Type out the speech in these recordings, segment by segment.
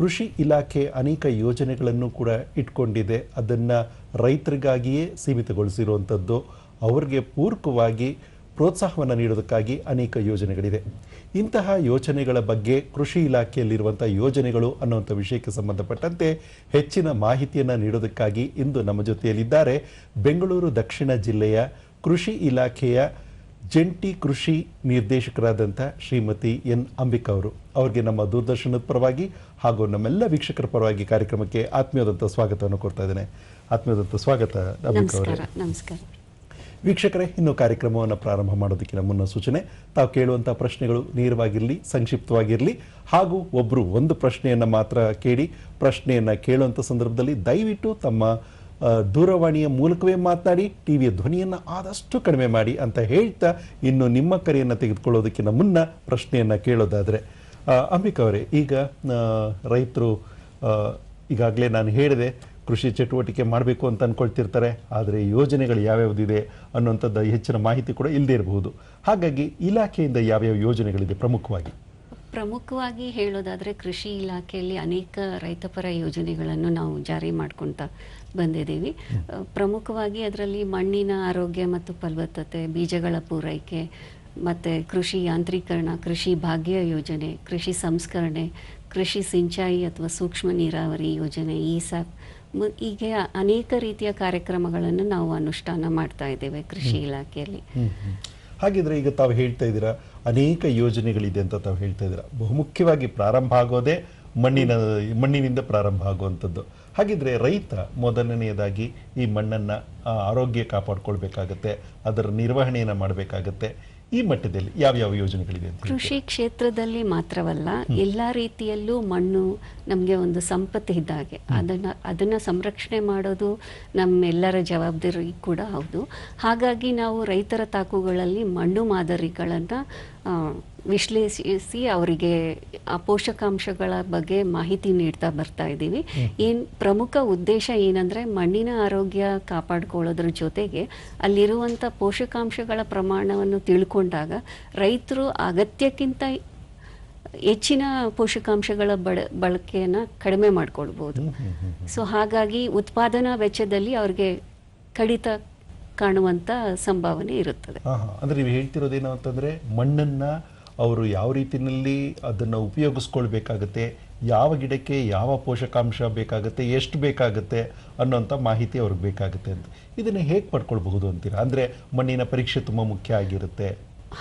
ಕೃಷಿ ಇಲಾಖೆ ಅನೇಕ ಯೋಜನೆಗಳನ್ನು ಕೂಡ ಇಟ್ಕೊಂಡಿದೆ. ಅದನ್ನು ರೈತರಿಗಾಗಿಯೇ ಸೀಮಿತಗೊಳಿಸಿರುವಂಥದ್ದು ಅವರಿಗೆ ಪೂರಕವಾಗಿ ಪ್ರೋತ್ಸಾಹವನ್ನು ನೀಡೋದಕ್ಕಾಗಿ ಅನೇಕ ಯೋಜನೆಗಳಿದೆ. ಇಂತಹ ಯೋಜನೆಗಳ ಬಗ್ಗೆ ಕೃಷಿ ಇಲಾಖೆಯಲ್ಲಿರುವಂಥ ಯೋಜನೆಗಳು ಅನ್ನುವಂಥ ವಿಷಯಕ್ಕೆ ಸಂಬಂಧಪಟ್ಟಂತೆ ಹೆಚ್ಚಿನ ಮಾಹಿತಿಯನ್ನು ನೀಡೋದಕ್ಕಾಗಿ ಇಂದು ನಮ್ಮ ಜೊತೆಯಲ್ಲಿದ್ದಾರೆ. ಬೆಂಗಳೂರು ದಕ್ಷಿಣ ಜಿಲ್ಲೆಯ ಕೃಷಿ ಇಲಾಖೆಯ ಜಂಟಿ ಕೃಷಿ ನಿರ್ದೇಶಕರಾದಂಥ ಶ್ರೀಮತಿ ಎನ್ ಅಂಬಿಕಾ ಅವರು. ಅವರಿಗೆ ನಮ್ಮ ದೂರದರ್ಶನದ ಪರವಾಗಿ ಹಾಗೂ ನಮ್ಮೆಲ್ಲ ವೀಕ್ಷಕರ ಪರವಾಗಿ ಕಾರ್ಯಕ್ರಮಕ್ಕೆ ಆತ್ಮೀಯದಂಥ ಸ್ವಾಗತವನ್ನು ಕೊಡ್ತಾ ಇದ್ದೇನೆ. ಆತ್ಮೀಯದಂಥ ಸ್ವಾಗತ ಅಂಬಿಕಾ ಅವರೇ. ನಮಸ್ಕಾರ ವೀಕ್ಷಕರೇ ಇನ್ನು ಕಾರ್ಯಕ್ರಮವನ್ನು ಪ್ರಾರಂಭ ಮಾಡೋದಕ್ಕಿಂತ ಮುನ್ನ ಸೂಚನೆ ತಾವು ಕೇಳುವಂಥ ಪ್ರಶ್ನೆಗಳು ನೇರವಾಗಿರಲಿ ಸಂಕ್ಷಿಪ್ತವಾಗಿರಲಿ ಹಾಗೂ ಒಬ್ಬರು ಒಂದು ಪ್ರಶ್ನೆಯನ್ನು ಮಾತ್ರ ಕೇಳಿ ಪ್ರಶ್ನೆಯನ್ನು ಕೇಳುವಂಥ ಸಂದರ್ಭದಲ್ಲಿ ದಯವಿಟ್ಟು ತಮ್ಮ ದೂರವಾಣಿಯ ಮೂಲಕವೇ ಮಾತನಾಡಿ, ಟಿವಿಯ ಧ್ವನಿಯನ್ನು ಆದಷ್ಟು ಕಡಿಮೆ ಮಾಡಿ ಅಂತ ಹೇಳ್ತಾ ಇನ್ನು ನಿಮ್ಮ ಕರೆಯನ್ನು ತೆಗೆದುಕೊಳ್ಳೋದಕ್ಕಿಂತ ಮುನ್ನ ಪ್ರಶ್ನೆಯನ್ನು ಕೇಳೋದಾದರೆ ಅಂಬಿಕಾ ಅವರೇ, ಈಗ ರೈತರು ಈಗಾಗಲೇ ನಾನು ಹೇಳಿದೆ, ಕೃಷಿ ಚಟುವಟಿಕೆ ಮಾಡಬೇಕು ಅಂತ ಅಂದ್ಕೊಳ್ತಿರ್ತಾರೆ ಆದರೆ ಯೋಜನೆಗಳು ಯಾವ್ಯಾವುದಿದೆ ಅನ್ನುವಂಥದ್ದು ಹೆಚ್ಚಿನ ಮಾಹಿತಿ ಕೂಡ ಇಲ್ಲದೇ ಇರಬಹುದು. ಹಾಗಾಗಿ ಇಲಾಖೆಯಿಂದ ಯಾವ್ಯಾವ ಯೋಜನೆಗಳಿದೆ ಪ್ರಮುಖವಾಗಿ? ಪ್ರಮುಖವಾಗಿ ಹೇಳೋದಾದರೆ ಕೃಷಿ ಇಲಾಖೆಯಲ್ಲಿ ಅನೇಕ ರೈತಪರ ಯೋಜನೆಗಳನ್ನು ನಾವು ಜಾರಿ ಮಾಡ್ಕೊಳ್ತಾ ಬಂದಿದ್ದೀವಿ. ಪ್ರಮುಖವಾಗಿ ಅದರಲ್ಲಿ ಮಣ್ಣಿನ ಆರೋಗ್ಯ ಮತ್ತು ಫಲವತ್ತತೆ ಬೀಜಗಳ ಪೂರೈಕೆ ಮತ್ತು ಕೃಷಿ ಯಾಂತ್ರೀಕರಣ ಕೃಷಿ ಭಾಗ್ಯ ಯೋಜನೆ ಕೃಷಿ ಸಂಸ್ಕರಣೆ ಕೃಷಿ ಸಿಂಚಾಯಿ ಅಥವಾ ಸೂಕ್ಷ್ಮ ನೀರಾವರಿ ಯೋಜನೆ ಈ ಸ್ಯಾಪ್ ಹೀಗೆ ಅನೇಕ ರೀತಿಯ ಕಾರ್ಯಕ್ರಮಗಳನ್ನು ನಾವು ಅನುಷ್ಠಾನ ಮಾಡ್ತಾ ಇದ್ದೇವೆ ಕೃಷಿ ಇಲಾಖೆಯಲ್ಲಿ. ಹಾಗಿದ್ರೆ ಈಗ ತಾವು ಹೇಳ್ತಾ ಇದ್ದೀರಾ ಅನೇಕ ಯೋಜನೆಗಳಿದೆ ಅಂತ ತಾವು ಹೇಳ್ತಾ ಇದ್ದೀರಾ. ಬಹುಮುಖ್ಯವಾಗಿ ಪ್ರಾರಂಭ ಆಗೋದೇ ಮಣ್ಣಿನ ಮಣ್ಣಿನಿಂದ ಪ್ರಾರಂಭ ಆಗುವಂಥದ್ದು. ಹಾಗಿದ್ರೆ ರೈತ ಮೊದಲನೆಯದಾಗಿ ಈ ಮಣ್ಣನ್ನು ಆರೋಗ್ಯ ಕಾಪಾಡ್ಕೊಳ್ಬೇಕಾಗತ್ತೆ ಅದರ ನಿರ್ವಹಣೆಯನ್ನು ಮಾಡಬೇಕಾಗತ್ತೆ. ಈ ಮಟ್ಟದಲ್ಲಿ ಯಾವ್ಯಾವ ಯಾವ ಯೋಜನೆಗಳಿವೆ ಹೇಳ್ತೀರಾ? ಕೃಷಿ ಕ್ಷೇತ್ರದಲ್ಲಿ ಮಾತ್ರವಲ್ಲ ಎಲ್ಲ ರೀತಿಯಲ್ಲೂ ಮಣ್ಣು ನಮಗೆ ಒಂದು ಸಂಪತ್ತು ಇದ್ದಾಗೆ ಅದನ್ನ ಅದನ್ನ ಸಂರಕ್ಷಣೆ ಮಾಡೋದು ನಮ್ಮೆಲ್ಲರ ಜವಾಬ್ದಾರಿ ಕೂಡ ಹೌದು. ಹಾಗಾಗಿ ನಾವು ರೈತರ ತಾಕುಗಳಲ್ಲಿ ಮಣ್ಣು ಮಾದರಿಗಳನ್ನು ವಿಶ್ಲೇಷಿಸಿ ಅವರಿಗೆ ಆ ಪೋಷಕಾಂಶಗಳ ಬಗ್ಗೆ ಮಾಹಿತಿ ನೀಡ್ತಾ ಬರ್ತಾ ಇದ್ದೀವಿ. ಏನ್ ಪ್ರಮುಖ ಉದ್ದೇಶ ಏನಂದ್ರೆ ಮಣ್ಣಿನ ಆರೋಗ್ಯ ಕಾಪಾಡ್ಕೊಳ್ಳೋದ್ರ ಜೊತೆಗೆ ಅಲ್ಲಿರುವಂತ ಪೋಷಕಾಂಶಗಳ ಪ್ರಮಾಣವನ್ನು ತಿಳ್ಕೊಂಡಾಗ ರೈತರು ಅಗತ್ಯಕ್ಕಿಂತ ಹೆಚ್ಚಿನ ಪೋಷಕಾಂಶಗಳ ಬಳ ಬಳಕೆಯನ್ನ ಕಡಿಮೆ ಮಾಡ್ಕೊಳ್ಬೋದು. ಸೊ ಹಾಗಾಗಿ ಉತ್ಪಾದನಾ ವೆಚ್ಚದಲ್ಲಿ ಅವ್ರಿಗೆ ಕಡಿತ ಕಾಣುವಂತ ಸಂಭಾವನೆ ಇರುತ್ತದೆ. ಅಂದ್ರೆ ನೀವು ಹೇಳ್ತಿರೋದೇನು ಅಂತಂದ್ರೆ ಮಣ್ಣನ್ನ ಅವರು ಯಾವ ರೀತಿಯಲ್ಲಿ ಅದನ್ನು ಉಪಯೋಗಿಸ್ಕೊಳ್ಬೇಕಾಗತ್ತೆ, ಯಾವ ಗಿಡಕ್ಕೆ ಯಾವ ಪೋಷಕಾಂಶ ಬೇಕಾಗುತ್ತೆ, ಎಷ್ಟು ಬೇಕಾಗುತ್ತೆ ಅನ್ನೋಂಥ ಮಾಹಿತಿ ಅವ್ರಿಗೆ ಬೇಕಾಗುತ್ತೆ ಅಂತ. ಇದನ್ನು ಹೇಗೆ ಪಡ್ಕೊಳ್ಬಹುದು ಅಂತೀರಾ? ಅಂದರೆ ಮಣ್ಣಿನ ಪರೀಕ್ಷೆ ತುಂಬ ಮುಖ್ಯ ಆಗಿರುತ್ತೆ.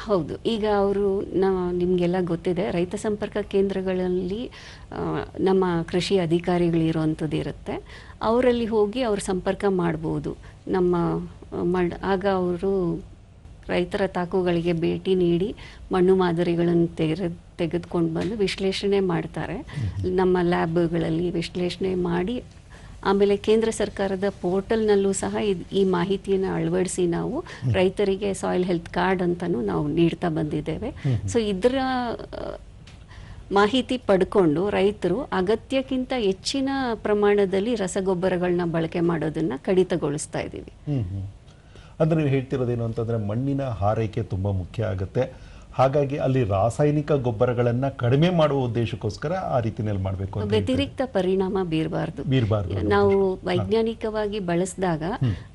ಹೌದು. ಈಗ ಅವರು ನಾವು ನಿಮಗೆಲ್ಲ ಗೊತ್ತಿದೆ, ರೈತ ಸಂಪರ್ಕ ಕೇಂದ್ರಗಳಲ್ಲಿ ನಮ್ಮ ಕೃಷಿ ಅಧಿಕಾರಿಗಳಿರುವಂಥದ್ದು ಇರುತ್ತೆ. ಅವರಲ್ಲಿ ಹೋಗಿ ಅವ್ರು ಸಂಪರ್ಕ ಮಾಡ್ಬೋದು. ನಮ್ಮ ಮಣ್ ಆಗ ಅವರು ರೈತರ ತಾಕುಗಳಿಗೆ ಭೇಟಿ ನೀಡಿ ಮಣ್ಣು ಮಾದರಿಗಳನ್ನು ತೆಗೆದು ತೆಗೆದುಕೊಂಡು ಬಂದು ವಿಶ್ಲೇಷಣೆ ಮಾಡ್ತಾರೆ. ನಮ್ಮ ಲ್ಯಾಬ್ಗಳಲ್ಲಿ ವಿಶ್ಲೇಷಣೆ ಮಾಡಿ ಆಮೇಲೆ ಕೇಂದ್ರ ಸರ್ಕಾರದ ಪೋರ್ಟಲ್ನಲ್ಲೂ ಸಹ ಈ ಮಾಹಿತಿಯನ್ನು ಅಳವಡಿಸಿ ನಾವು ರೈತರಿಗೆ ಸಾಯಿಲ್ ಹೆಲ್ತ್ ಕಾರ್ಡ್ ಅಂತಲೂ ನಾವು ನೀಡ್ತಾ ಬಂದಿದ್ದೇವೆ. ಸೊ ಇದರ ಮಾಹಿತಿ ಪಡ್ಕೊಂಡು ರೈತರು ಅಗತ್ಯಕ್ಕಿಂತ ಹೆಚ್ಚಿನ ಪ್ರಮಾಣದಲ್ಲಿ ರಸಗೊಬ್ಬರಗಳನ್ನ ಬಳಕೆ ಮಾಡೋದನ್ನ ಕಡಿತಗೊಳಿಸ್ತಾ ಇದ್ದೀವಿ. ಅಂದ್ರೆ ನೀವು ಹೇಳ್ತಿರೋದೇನು ಅಂತಂದ್ರೆ ಮಣ್ಣಿನ ಹಾರೈಕೆ ತುಂಬಾ ಮುಖ್ಯ ಆಗುತ್ತೆ. ಹಾಗಾಗಿ ಅಲ್ಲಿ ರಾಸಾಯನಿಕ ಗೊಬ್ಬರಗಳನ್ನ ಕಡಿಮೆ ಮಾಡುವ ಉದ್ದೇಶಕ್ಕೋಸ್ಕರ ಆ ರೀತಿನಲ್ಲಿ ಮಾಡಬೇಕು. ವ್ಯತಿರಿಕ್ತ ಪರಿಣಾಮ ಬೀರಬಾರ್ದು. ಬೀರಬಾರ್ದು ನಾವು ವೈಜ್ಞಾನಿಕವಾಗಿ ಬಳಸಿದಾಗ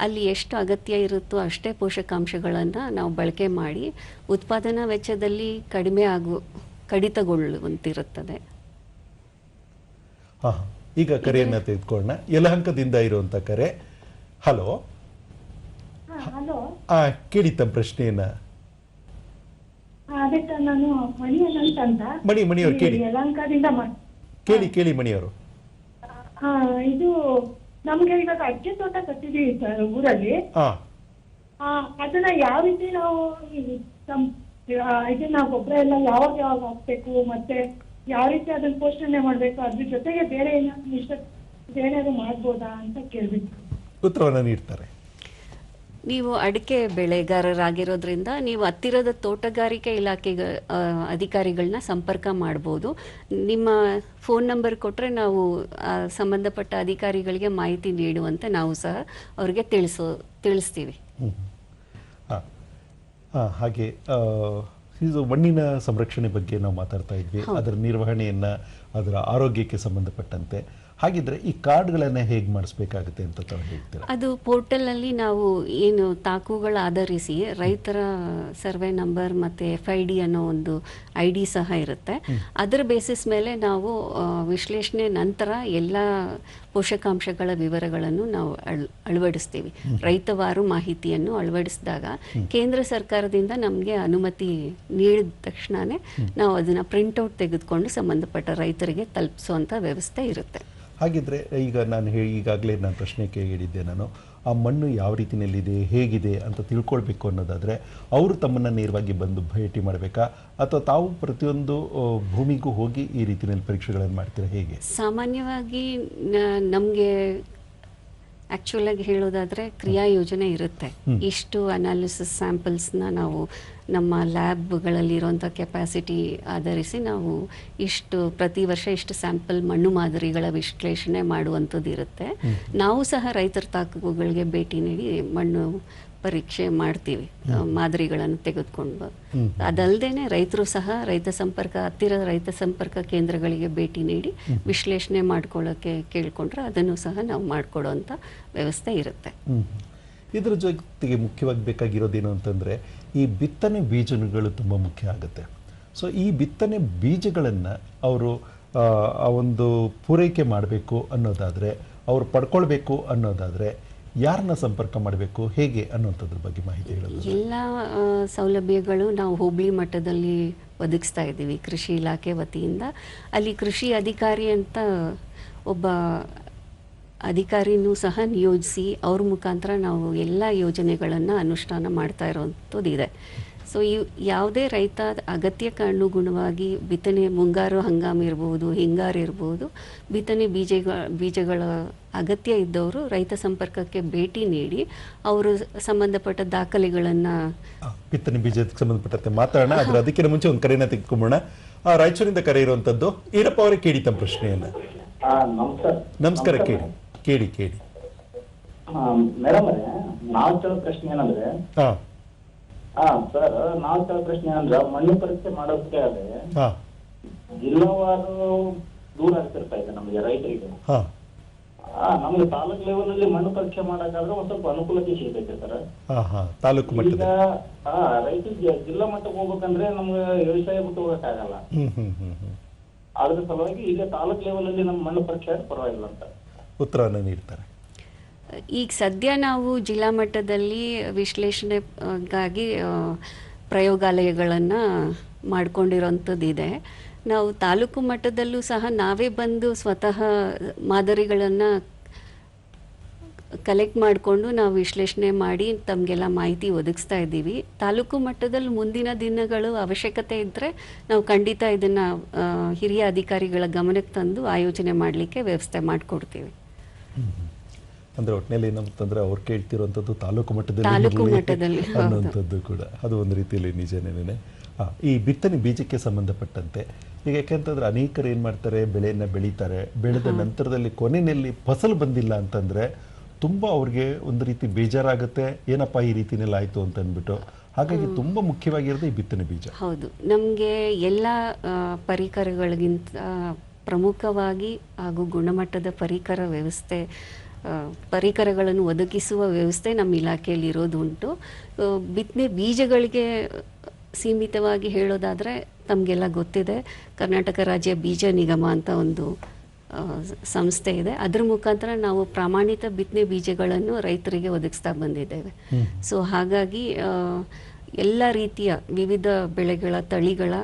ಅಲ್ಲಿ ಎಷ್ಟು ಅಗತ್ಯ ಇರುತ್ತೋ ಅಷ್ಟೇ ಪೋಷಕಾಂಶಗಳನ್ನ ನಾವು ಬಳಕೆ ಮಾಡಿ ಉತ್ಪಾದನಾ ವೆಚ್ಚದಲ್ಲಿ ಕಡಿಮೆ ಆಗು ಕಡಿತಗೊಳ್ಳುವಂತಿರುತ್ತದೆ. ಈಗ ಕರೆಯನ್ನ ತೆಗೆದುಕೊಳ್ಳೋಣ. ಯಲಹಂಕದಿಂದ ಇರುವಂತ ಕರೆ. ಹಲೋ. ಕೇಳಿ ತಮ್ಮ ಪ್ರಶ್ನೆಯನ್ನ. ಮಣಿ ಮಣಿಯವರು ಕೇಳಿ. ಕೇಳಿ ಕೇಳಿ ಮಣಿಯವರು. ಇದು ನಮ್ಗೆ ಇವಾಗ ಅಡಿಕೆ ತೋಟ ಕಟ್ಟಿದೀವಿ ಸರ್ ಊರಲ್ಲಿ. ಅದನ್ನ ಯಾವ ರೀತಿ ನಾವು ಇದನ್ನ ಗೊಬ್ಬರ ಎಲ್ಲ ಯಾವಾಗ ಯಾವಾಗ ಹಾಕ್ಬೇಕು ಮತ್ತೆ ಯಾವ ರೀತಿ ಅದನ್ನ ಪೋಷಣೆ ಮಾಡ್ಬೇಕು ಅದ್ರ ಜೊತೆಗೆ ಬೇರೆ ಏನಾದ್ರು ಇಷ್ಟ ಬೇರೆ ಮಾಡ್ಬೋದಾ ಅಂತ ಕೇಳ್ಬೇಕು ಉತ್ತರವನ್ನ ನೀಡ್ತಾರೆ. ನೀವು ಅಡಿಕೆ ಬೆಳೆಗಾರರಾಗಿರೋದ್ರಿಂದ ನೀವು ಹತ್ತಿರದ ತೋಟಗಾರಿಕೆ ಇಲಾಖೆ ಅಧಿಕಾರಿಗಳನ್ನ ಸಂಪರ್ಕ ಮಾಡ್ಬೋದು. ನಿಮ್ಮ ಫೋನ್ ನಂಬರ್ ಕೊಟ್ಟರೆ ನಾವು ಸಂಬಂಧಪಟ್ಟ ಅಧಿಕಾರಿಗಳಿಗೆ ಮಾಹಿತಿ ನೀಡುವಂತೆ ನಾವು ಸಹ ಅವರಿಗೆ ತಿಳಿಸೋ ತಿಳಿಸ್ತೀವಿ. ಹಾಗೆ ಇದು ಮಣ್ಣಿನ ಸಂರಕ್ಷಣೆ ಬಗ್ಗೆ ನಾವು ಮಾತಾಡ್ತಾ ಇದ್ವಿ. ಅದರ ನಿರ್ವಹಣೆಯನ್ನ ಅದರ ಆರೋಗ್ಯಕ್ಕೆ ಸಂಬಂಧಪಟ್ಟಂತೆ. ಹಾಗಿದ್ರೆ ಈ ಕಾರ್ಡ್ಗಳನ್ನ ಹೇಗೆ ಮಾಡಿಸ್ಬೇಕಾಗುತ್ತೆ ಅಂತ ತಾವು ಹೇಳ್ತೀರಾ? ಅದು ಪೋರ್ಟಲಲ್ಲಿ ನಾವು ಏನು ತಾಕುಗಳ ಆಧರಿಸಿ ರೈತರ ಸರ್ವೆ ನಂಬರ್ ಮತ್ತೆ ಎಫ್ ಐ ಡಿ ಅನ್ನೋ ಒಂದು ಐ ಡಿ ಸಹ ಇರುತ್ತೆ. ಅದರ ಬೇಸಿಸ್ ಮೇಲೆ ನಾವು ವಿಶ್ಲೇಷಣೆ ನಂತರ ಎಲ್ಲ ಪೋಷಕಾಂಶಗಳ ವಿವರಗಳನ್ನು ನಾವು ಅಳ್ ಅಳವಡಿಸ್ತೀವಿ. ರೈತವಾರು ಮಾಹಿತಿಯನ್ನು ಅಳವಡಿಸಿದಾಗ ಕೇಂದ್ರ ಸರ್ಕಾರದಿಂದ ನಮಗೆ ಅನುಮತಿ ನೀಡಿದ ತಕ್ಷಣವೇ ನಾವು ಅದನ್ನು ಪ್ರಿಂಟೌಟ್ ತೆಗೆದುಕೊಂಡು ಸಂಬಂಧಪಟ್ಟ ರೈತರಿಗೆ ತಲುಪಿಸುವಂಥ ವ್ಯವಸ್ಥೆ ಇರುತ್ತೆ. ಹಾಗಿದ್ರೆ ಈಗ ನಾನು ಹೇಳಿ ಈಗಾಗಲೇ ನಾನು ಪ್ರಶ್ನೆ ಕೇಳಿದ್ದೆ ನಾನು, ಆ ಮಣ್ಣು ಯಾವ ರೀತಿಯಲ್ಲಿದೆ, ಹೇಗಿದೆ ಅಂತ ತಿಳ್ಕೊಳ್ಬೇಕು ಅನ್ನೋದಾದರೆ, ಅವರು ತಮ್ಮನ್ನು ನೇರವಾಗಿ ಬಂದು ಭೇಟಿ ಮಾಡಬೇಕಾ? ಅಥವಾ ತಾವು ಪ್ರತಿಯೊಂದು ಭೂಮಿಗೂ ಹೋಗಿ ಈ ರೀತಿಯಲ್ಲಿ ಪರೀಕ್ಷೆಗಳನ್ನು ಮಾಡ್ತೀರಾ? ಹೇಗೆ? ಸಾಮಾನ್ಯವಾಗಿ ನಮಗೆ ಆ್ಯಕ್ಚುಲ್ ಆಗಿ ಹೇಳೋದಾದ್ರೆ ಕ್ರಿಯಾ ಯೋಜನೆ ಇರುತ್ತೆ. ಇಷ್ಟು ಅನಾಲಿಸಿಸ್ ಸ್ಯಾಂಪಲ್ಸ್ನ ನಾವು ನಮ್ಮ ಲ್ಯಾಬ್ಗಳಲ್ಲಿರುವಂಥ ಕೆಪಾಸಿಟಿ ಆಧರಿಸಿ ನಾವು ಇಷ್ಟು ಪ್ರತಿ ವರ್ಷ ಇಷ್ಟು ಸ್ಯಾಂಪಲ್ ಮಣ್ಣು ಮಾದರಿಗಳ ವಿಶ್ಲೇಷಣೆ ಮಾಡುವಂಥದ್ದು ಇರುತ್ತೆ. ನಾವು ಸಹ ರೈತರ ತಾಕುಗಳಿಗೆ ಭೇಟಿ ನೀಡಿ ಮಣ್ಣು ಪರೀಕ್ಷೆ ಮಾಡ್ತೀವಿ ಮಾದರಿಗಳನ್ನು ತೆಗೆದುಕೊಂಡು. ಅದಲ್ಲದೆ ರೈತರು ಸಹ ರೈತ ಸಂಪರ್ಕ ಹತ್ತಿರ ರೈತ ಸಂಪರ್ಕ ಕೇಂದ್ರಗಳಿಗೆ ಭೇಟಿ ನೀಡಿ ವಿಶ್ಲೇಷಣೆ ಮಾಡ್ಕೊಳ್ಳೋಕ್ಕೆ ಕೇಳಿಕೊಂಡ್ರೆ ಅದನ್ನು ಸಹ ನಾವು ಮಾಡಿಕೊಡುವಂಥ ವ್ಯವಸ್ಥೆ ಇರುತ್ತೆ. ಇದ್ರ ಜೊತೆಗೆ ಮುಖ್ಯವಾಗಿ ಬೇಕಾಗಿರೋದೇನು ಅಂತಂದರೆ ಈ ಬಿತ್ತನೆ ಬೀಜಗಳು ತುಂಬ ಮುಖ್ಯ ಆಗುತ್ತೆ. ಸೊ ಈ ಬಿತ್ತನೆ ಬೀಜಗಳನ್ನು ಅವರು ಆ ಒಂದು ಪೂರೈಕೆ ಮಾಡಬೇಕು ಅನ್ನೋದಾದರೆ ಅವರು ಪಡ್ಕೊಳ್ಬೇಕು ಅನ್ನೋದಾದರೆ ಯಾರನ್ನ ಸಂಪರ್ಕ ಮಾಡಬೇಕು, ಹೇಗೆ ಅನ್ನುವಂಥದ್ರ ಬಗ್ಗೆ ಮಾಹಿತಿ ಹೇಳೋದು? ಎಲ್ಲ ಸೌಲಭ್ಯಗಳು ನಾವು ಹೋಬಳಿ ಮಟ್ಟದಲ್ಲಿ ಒದಗಿಸ್ತಾ ಇದ್ದೀವಿ ಕೃಷಿ ಇಲಾಖೆ ವತಿಯಿಂದ. ಅಲ್ಲಿ ಕೃಷಿ ಅಧಿಕಾರಿ ಅಂತ ಒಬ್ಬ ಅಧಿಕಾರಿನೂ ಸಹ ನಿಯೋಜಿಸಿ ಅವ್ರ ಮುಖಾಂತರ ನಾವು ಎಲ್ಲ ಯೋಜನೆಗಳನ್ನು ಅನುಷ್ಠಾನ ಮಾಡ್ತಾ ಇರೋವಂಥದ್ದು ಇದೆ ಸೊ ಈ ಯಾವುದೇ ರೈತ ಅಗತ್ಯಕ್ಕೆ ಅನುಗುಣವಾಗಿ ಬಿತ್ತನೆ ಮುಂಗಾರು ಹಂಗಾಮ ಇರ್ಬೋದು ಹಿಂಗಾರು ಇರ್ಬೋದು ಬಿತ್ತನೆ ಬೀಜಗಳ ಬೀಜಗಳ ಅಗತ್ಯ ಇದ್ದವರು ರೈತ ಸಂಪರ್ಕಕ್ಕೆ ಭೇಟಿ ನೀಡಿ ಅವರು ಸಂಬಂಧಪಟ್ಟ ದಾಖಲೆಗಳನ್ನು ಬಿತ್ತನೆ ಬೀಜಕ್ಕೆ ಸಂಬಂಧಪಟ್ಟಂತೆ ಮಾತಾಡೋಣ. ಆದರೆ ಅದಕ್ಕಿಂತ ಮುಂಚೆ ಒಂದು ಕರೆನ ತೆಗೆದುಕೊಂಬೋಣ. ಆ, ರಾಯಚೂರಿಂದ ಕರೆ ಇರುವಂಥದ್ದು ಈರಪ್ಪ ಅವರೇ ಕೇಳಿ ತಮ್ಮ ಪ್ರಶ್ನೆಯನ್ನು. ನಮಸ್ಕಾರ. ನಮಸ್ಕಾರ ಕೇಳಿ. ಕೇಳಿ ಕೇಳಿ. ಮೇಡಮ್ ಅವರೇ ನಾವ್ ಕೇಳೋ ಪ್ರಶ್ನೆ ಏನಂದ್ರೆ ಹಾಂ ಸರ್ ನಾವು ಕೇಳೋ ಪ್ರಶ್ನೆ ಅಂದ್ರೆ ಮಣ್ಣು ಪರೀಕ್ಷೆ ಮಾಡೋದಕ್ಕೆ ಹಾಂ. ಜಿಲ್ಲಾವಾರು ದೂರ ಆಗ್ತಿರ್ತಾ ಇದೆ ನಮಗೆ ರೈತರಿಗೆ. ಹಾಂ. ಹಾ ನಮ್ಗೆ ತಾಲೂಕ್ ಲೆವೆಲ್ ಅಲ್ಲಿ ಮಣ್ಣು ಪರೀಕ್ಷೆ ಮಾಡಕ್ಕಾದ್ರೆ ಒಂದ್ ಸ್ವಲ್ಪ ಅನುಕೂಲತೆ ಸಿಗೈತೆ ಸರ್ ಹಾಂ ಹಾಂ. ತಾಲೂಕು ಈಗ ಮಟ್ಟದ ಹಾ ರೈತರಿಗೆ ಜಿಲ್ಲಾ ಮಟ್ಟಕ್ಕೆ ಹೋಗ್ಬೇಕಂದ್ರೆ ನಮ್ಗೆ ವ್ಯವಸಾಯ ಬಿಟ್ಟು ಹೋಗಕ್ಕಾಗಲ್ಲ. ಅದ್ರ ಸಲುವಾಗಿ ಈಗ ತಾಲೂಕ್ ಲೆವೆಲ್ ಅಲ್ಲಿ ನಮ್ಮ ಮಣ್ಣು ಪರೀಕ್ಷೆ ಆದ್ರೆ ಪರವಾಗಿಲ್ಲ ಅಂತ. ಉತ್ತರವನ್ನು ನೀಡ್ತಾರೆ. ಈಗ ಸದ್ಯ ನಾವು ಜಿಲ್ಲಾ ಮಟ್ಟದಲ್ಲಿ ವಿಶ್ಲೇಷಣೆಗಾಗಿ ಪ್ರಯೋಗಾಲಯಗಳನ್ನು ಮಾಡಿಕೊಂಡಿರೋಂಥದ್ದಿದೆ. ನಾವು ತಾಲೂಕು ಮಟ್ಟದಲ್ಲೂ ಸಹ ನಾವೇ ಬಂದು ಸ್ವತಃ ಮಾದರಿಗಳನ್ನು ಕಲೆಕ್ಟ್ ಮಾಡಿಕೊಂಡು ನಾವು ವಿಶ್ಲೇಷಣೆ ಮಾಡಿ ತಮಗೆಲ್ಲ ಮಾಹಿತಿ ಒದಗಿಸ್ತಾ ಇದ್ದೀವಿ. ತಾಲೂಕು ಮಟ್ಟದಲ್ಲಿ ಮುಂದಿನ ದಿನಗಳು ಅವಶ್ಯಕತೆ ಇದ್ದರೆ ನಾವು ಖಂಡಿತ ಇದನ್ನು ಹಿರಿಯ ಅಧಿಕಾರಿಗಳ ಗಮನಕ್ಕೆ ತಂದು ಆಯೋಜನೆ ಮಾಡಲಿಕ್ಕೆ ವ್ಯವಸ್ಥೆ ಮಾಡಿಕೊಡ್ತೀವಿ. ಅಂದ್ರೆ ಒಟ್ಟಿನಲ್ಲಿ ಏನಂತಂದ್ರೆ ಅವ್ರು ಕೇಳ್ತಿರುವಂಥದ್ದು ತಾಲೂಕು ಮಟ್ಟದಲ್ಲಿ. ಅನ್ನುವಂಥದ್ದು ಕೂಡ. ಅದು ಒಂದು ರೀತಿಯಲ್ಲಿ ನಿಜನೇನೆ ಈ ಬಿತ್ತನೆ ಬೀಜಕ್ಕೆ ಸಂಬಂಧಪಟ್ಟಂತೆ ಈಗ ಯಾಕೆಂತಂದ್ರೆ ಅನೇಕರು ಏನು ಮಾಡ್ತಾರೆ ಬೆಳೆಯನ್ನು ಬೆಳೀತಾರೆ. ಬೆಳೆದ ನಂತರದಲ್ಲಿ ಕೊನೆಯಲ್ಲಿ ಫಸಲು ಬಂದಿಲ್ಲ ಅಂತಂದ್ರೆ ತುಂಬಾ ಅವ್ರಿಗೆ ಒಂದು ರೀತಿ ಬೇಜಾರಾಗುತ್ತೆ. ಏನಪ್ಪಾ ಈ ರೀತಿನೆಲ್ಲ ಆಯ್ತು ಅಂತ ಅಂದ್ಬಿಟ್ಟು ಹಾಗಾಗಿ ತುಂಬಾ ಮುಖ್ಯವಾಗಿರೋದು ಈ ಬಿತ್ತನೆ ಬೀಜ. ಹೌದು. ನಮಗೆ ಎಲ್ಲ ಪರಿಕರಗಳಿಗಿಂತ ಪ್ರಮುಖವಾಗಿ ಹಾಗೂ ಗುಣಮಟ್ಟದ ಪರಿಕರ ವ್ಯವಸ್ಥೆ ಪರಿಕರಗಳನ್ನು ಒದಗಿಸುವ ವ್ಯವಸ್ಥೆ ನಮ್ಮ ಇಲಾಖೆಯಲ್ಲಿ ಇರೋದು ಉಂಟು. ಬಿತ್ತನೆ ಬೀಜಗಳಿಗೆ ಸೀಮಿತವಾಗಿ ಹೇಳೋದಾದರೆ ತಮಗೆಲ್ಲ ಗೊತ್ತಿದೆ. ಕರ್ನಾಟಕ ರಾಜ್ಯ ಬೀಜ ನಿಗಮ ಅಂತ ಒಂದು ಸಂಸ್ಥೆ ಇದೆ. ಅದ್ರ ಮುಖಾಂತರ ನಾವು ಪ್ರಾಮಾಣಿತ ಬಿತ್ತನೆ ಬೀಜಗಳನ್ನು ರೈತರಿಗೆ ಒದಗಿಸ್ತಾ ಬಂದಿದ್ದೇವೆ. ಸೊ ಹಾಗಾಗಿ ಎಲ್ಲ ರೀತಿಯ ವಿವಿಧ ಬೆಳೆಗಳ ತಳಿಗಳ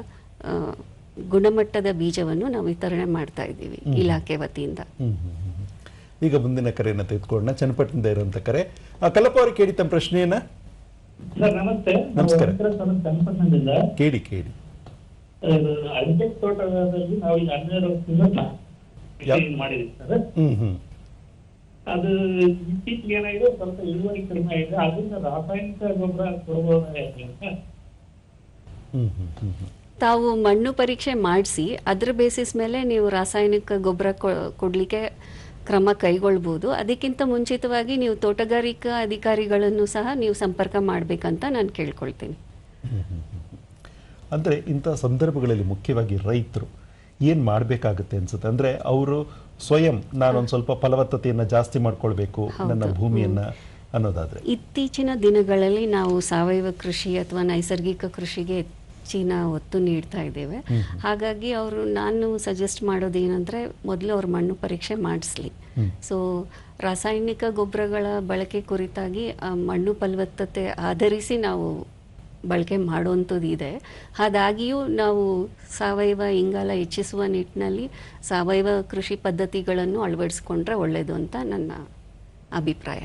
ಗುಣಮಟ್ಟದ ಬೀಜವನ್ನು ನಾವು ವಿತರಣೆ ಮಾಡ್ತಾ ಇದ್ದೀವಿ ಇಲಾಖೆ ವತಿಯಿಂದ. ಈಗ ಮುಂದಿನ ಕರೆಯನ್ನು ತೆಗೆದುಕೊಳ್ಳೋಣ. ಚನ್ನಪಟ್ಟಣದ ಇರುವಂತ ಕರೆ. ಆ, ಅವರು ಅವ್ರಿಗೆ ಕೇಳಿ ತಮ್ಮ ಪ್ರಶ್ನೆಯನ್ನ? ಸರ್ ನಮಸ್ತೆ. ನಮಸ್ಕಾರ. ಕೇಳಿ ಕೇಳಿ. ಅಡಿಕೆ ತೋಟದಲ್ಲಿ ನಾವು ಈಗ ಹನ್ನೆರಡು ಕೃಷಿ ಮಾಡಿದ್ವಿ ಸರ್. ಹ್ಮ್ ಹ್ಮ್. ಅದು ಇತ್ತೀಚೆಗೆ ಏನಾಗಿದೆ ಸ್ವಲ್ಪ ಇಳುವರಿ ಕಡಿಮೆ ಆಗಿದೆ. ಅದರಿಂದ ರಾಸಾಯನಿಕ ಗೊಬ್ಬರ ಕೊಡಬಹುದಾಗಿದೆ ತಾವು ಮಣ್ಣು ಪರೀಕ್ಷೆ ಮಾಡಿಸಿ ಅದ್ರ ಬೇಸಿಸ್ ಮೇಲೆ ನೀವು ರಾಸಾಯನಿಕ ಗೊಬ್ಬರ ಕೊಡಲಿಕ್ಕೆ ಕ್ರಮ ಕೈಗೊಳ್ಬೋದು. ಅದಕ್ಕಿಂತ ಮುಂಚಿತವಾಗಿ ನೀವು ತೋಟಗಾರಿಕಾ ಅಧಿಕಾರಿಗಳನ್ನು ಸಹ ನೀವು ಸಂಪರ್ಕ ಮಾಡಬೇಕಂತ ನಾನು ಕೇಳ್ಕೊಳ್ತೀನಿ. ಅಂದರೆ ಇಂಥ ಸಂದರ್ಭಗಳಲ್ಲಿ ಮುಖ್ಯವಾಗಿ ರೈತರು ಏನು ಮಾಡಬೇಕಾಗುತ್ತೆ ಅನ್ಸುತ್ತೆ? ಅಂದರೆ ಅವರು ಸ್ವಯಂ ನಾನೊಂದು ಸ್ವಲ್ಪ ಫಲವತ್ತತೆಯನ್ನು ಜಾಸ್ತಿ ಮಾಡ್ಕೊಳ್ಬೇಕು ನನ್ನ ಭೂಮಿಯನ್ನು ಅನ್ನೋದಾದರೆ. ಇತ್ತೀಚಿನ ದಿನಗಳಲ್ಲಿ ನಾವು ಸಾವಯವ ಕೃಷಿ ಅಥವಾ ನೈಸರ್ಗಿಕ ಕೃಷಿಗೆ ಹೆಚ್ಚಿನ ಒತ್ತು ನೀಡ್ತಾ ಇದ್ದೇವೆ. ಹಾಗಾಗಿ ಅವರು ನಾನು ಸಜೆಸ್ಟ್ ಮಾಡೋದೇನಂದ್ರೆ ಮೊದಲು ಅವ್ರ ಮಣ್ಣು ಪರೀಕ್ಷೆ ಮಾಡಿಸ್ಲಿ. ಸೊ ರಾಸಾಯನಿಕ ಗೊಬ್ಬರಗಳ ಬಳಕೆ ಕುರಿತಾಗಿ ಮಣ್ಣು ಫಲವತ್ತತೆ ಆಧರಿಸಿ ನಾವು ಬಳಕೆ ಮಾಡುವಂಥದ್ದು ಇದೆ. ಹಾಗಾಗಿಯೂ ನಾವು ಸಾವಯವ ಇಂಗಾಲ ಹೆಚ್ಚಿಸುವ ನಿಟ್ಟಿನಲ್ಲಿ ಸಾವಯವ ಕೃಷಿ ಪದ್ಧತಿಗಳನ್ನು ಅಳವಡಿಸ್ಕೊಂಡ್ರೆ ಒಳ್ಳೆಯದು ಅಂತ ನನ್ನ ಅಭಿಪ್ರಾಯ.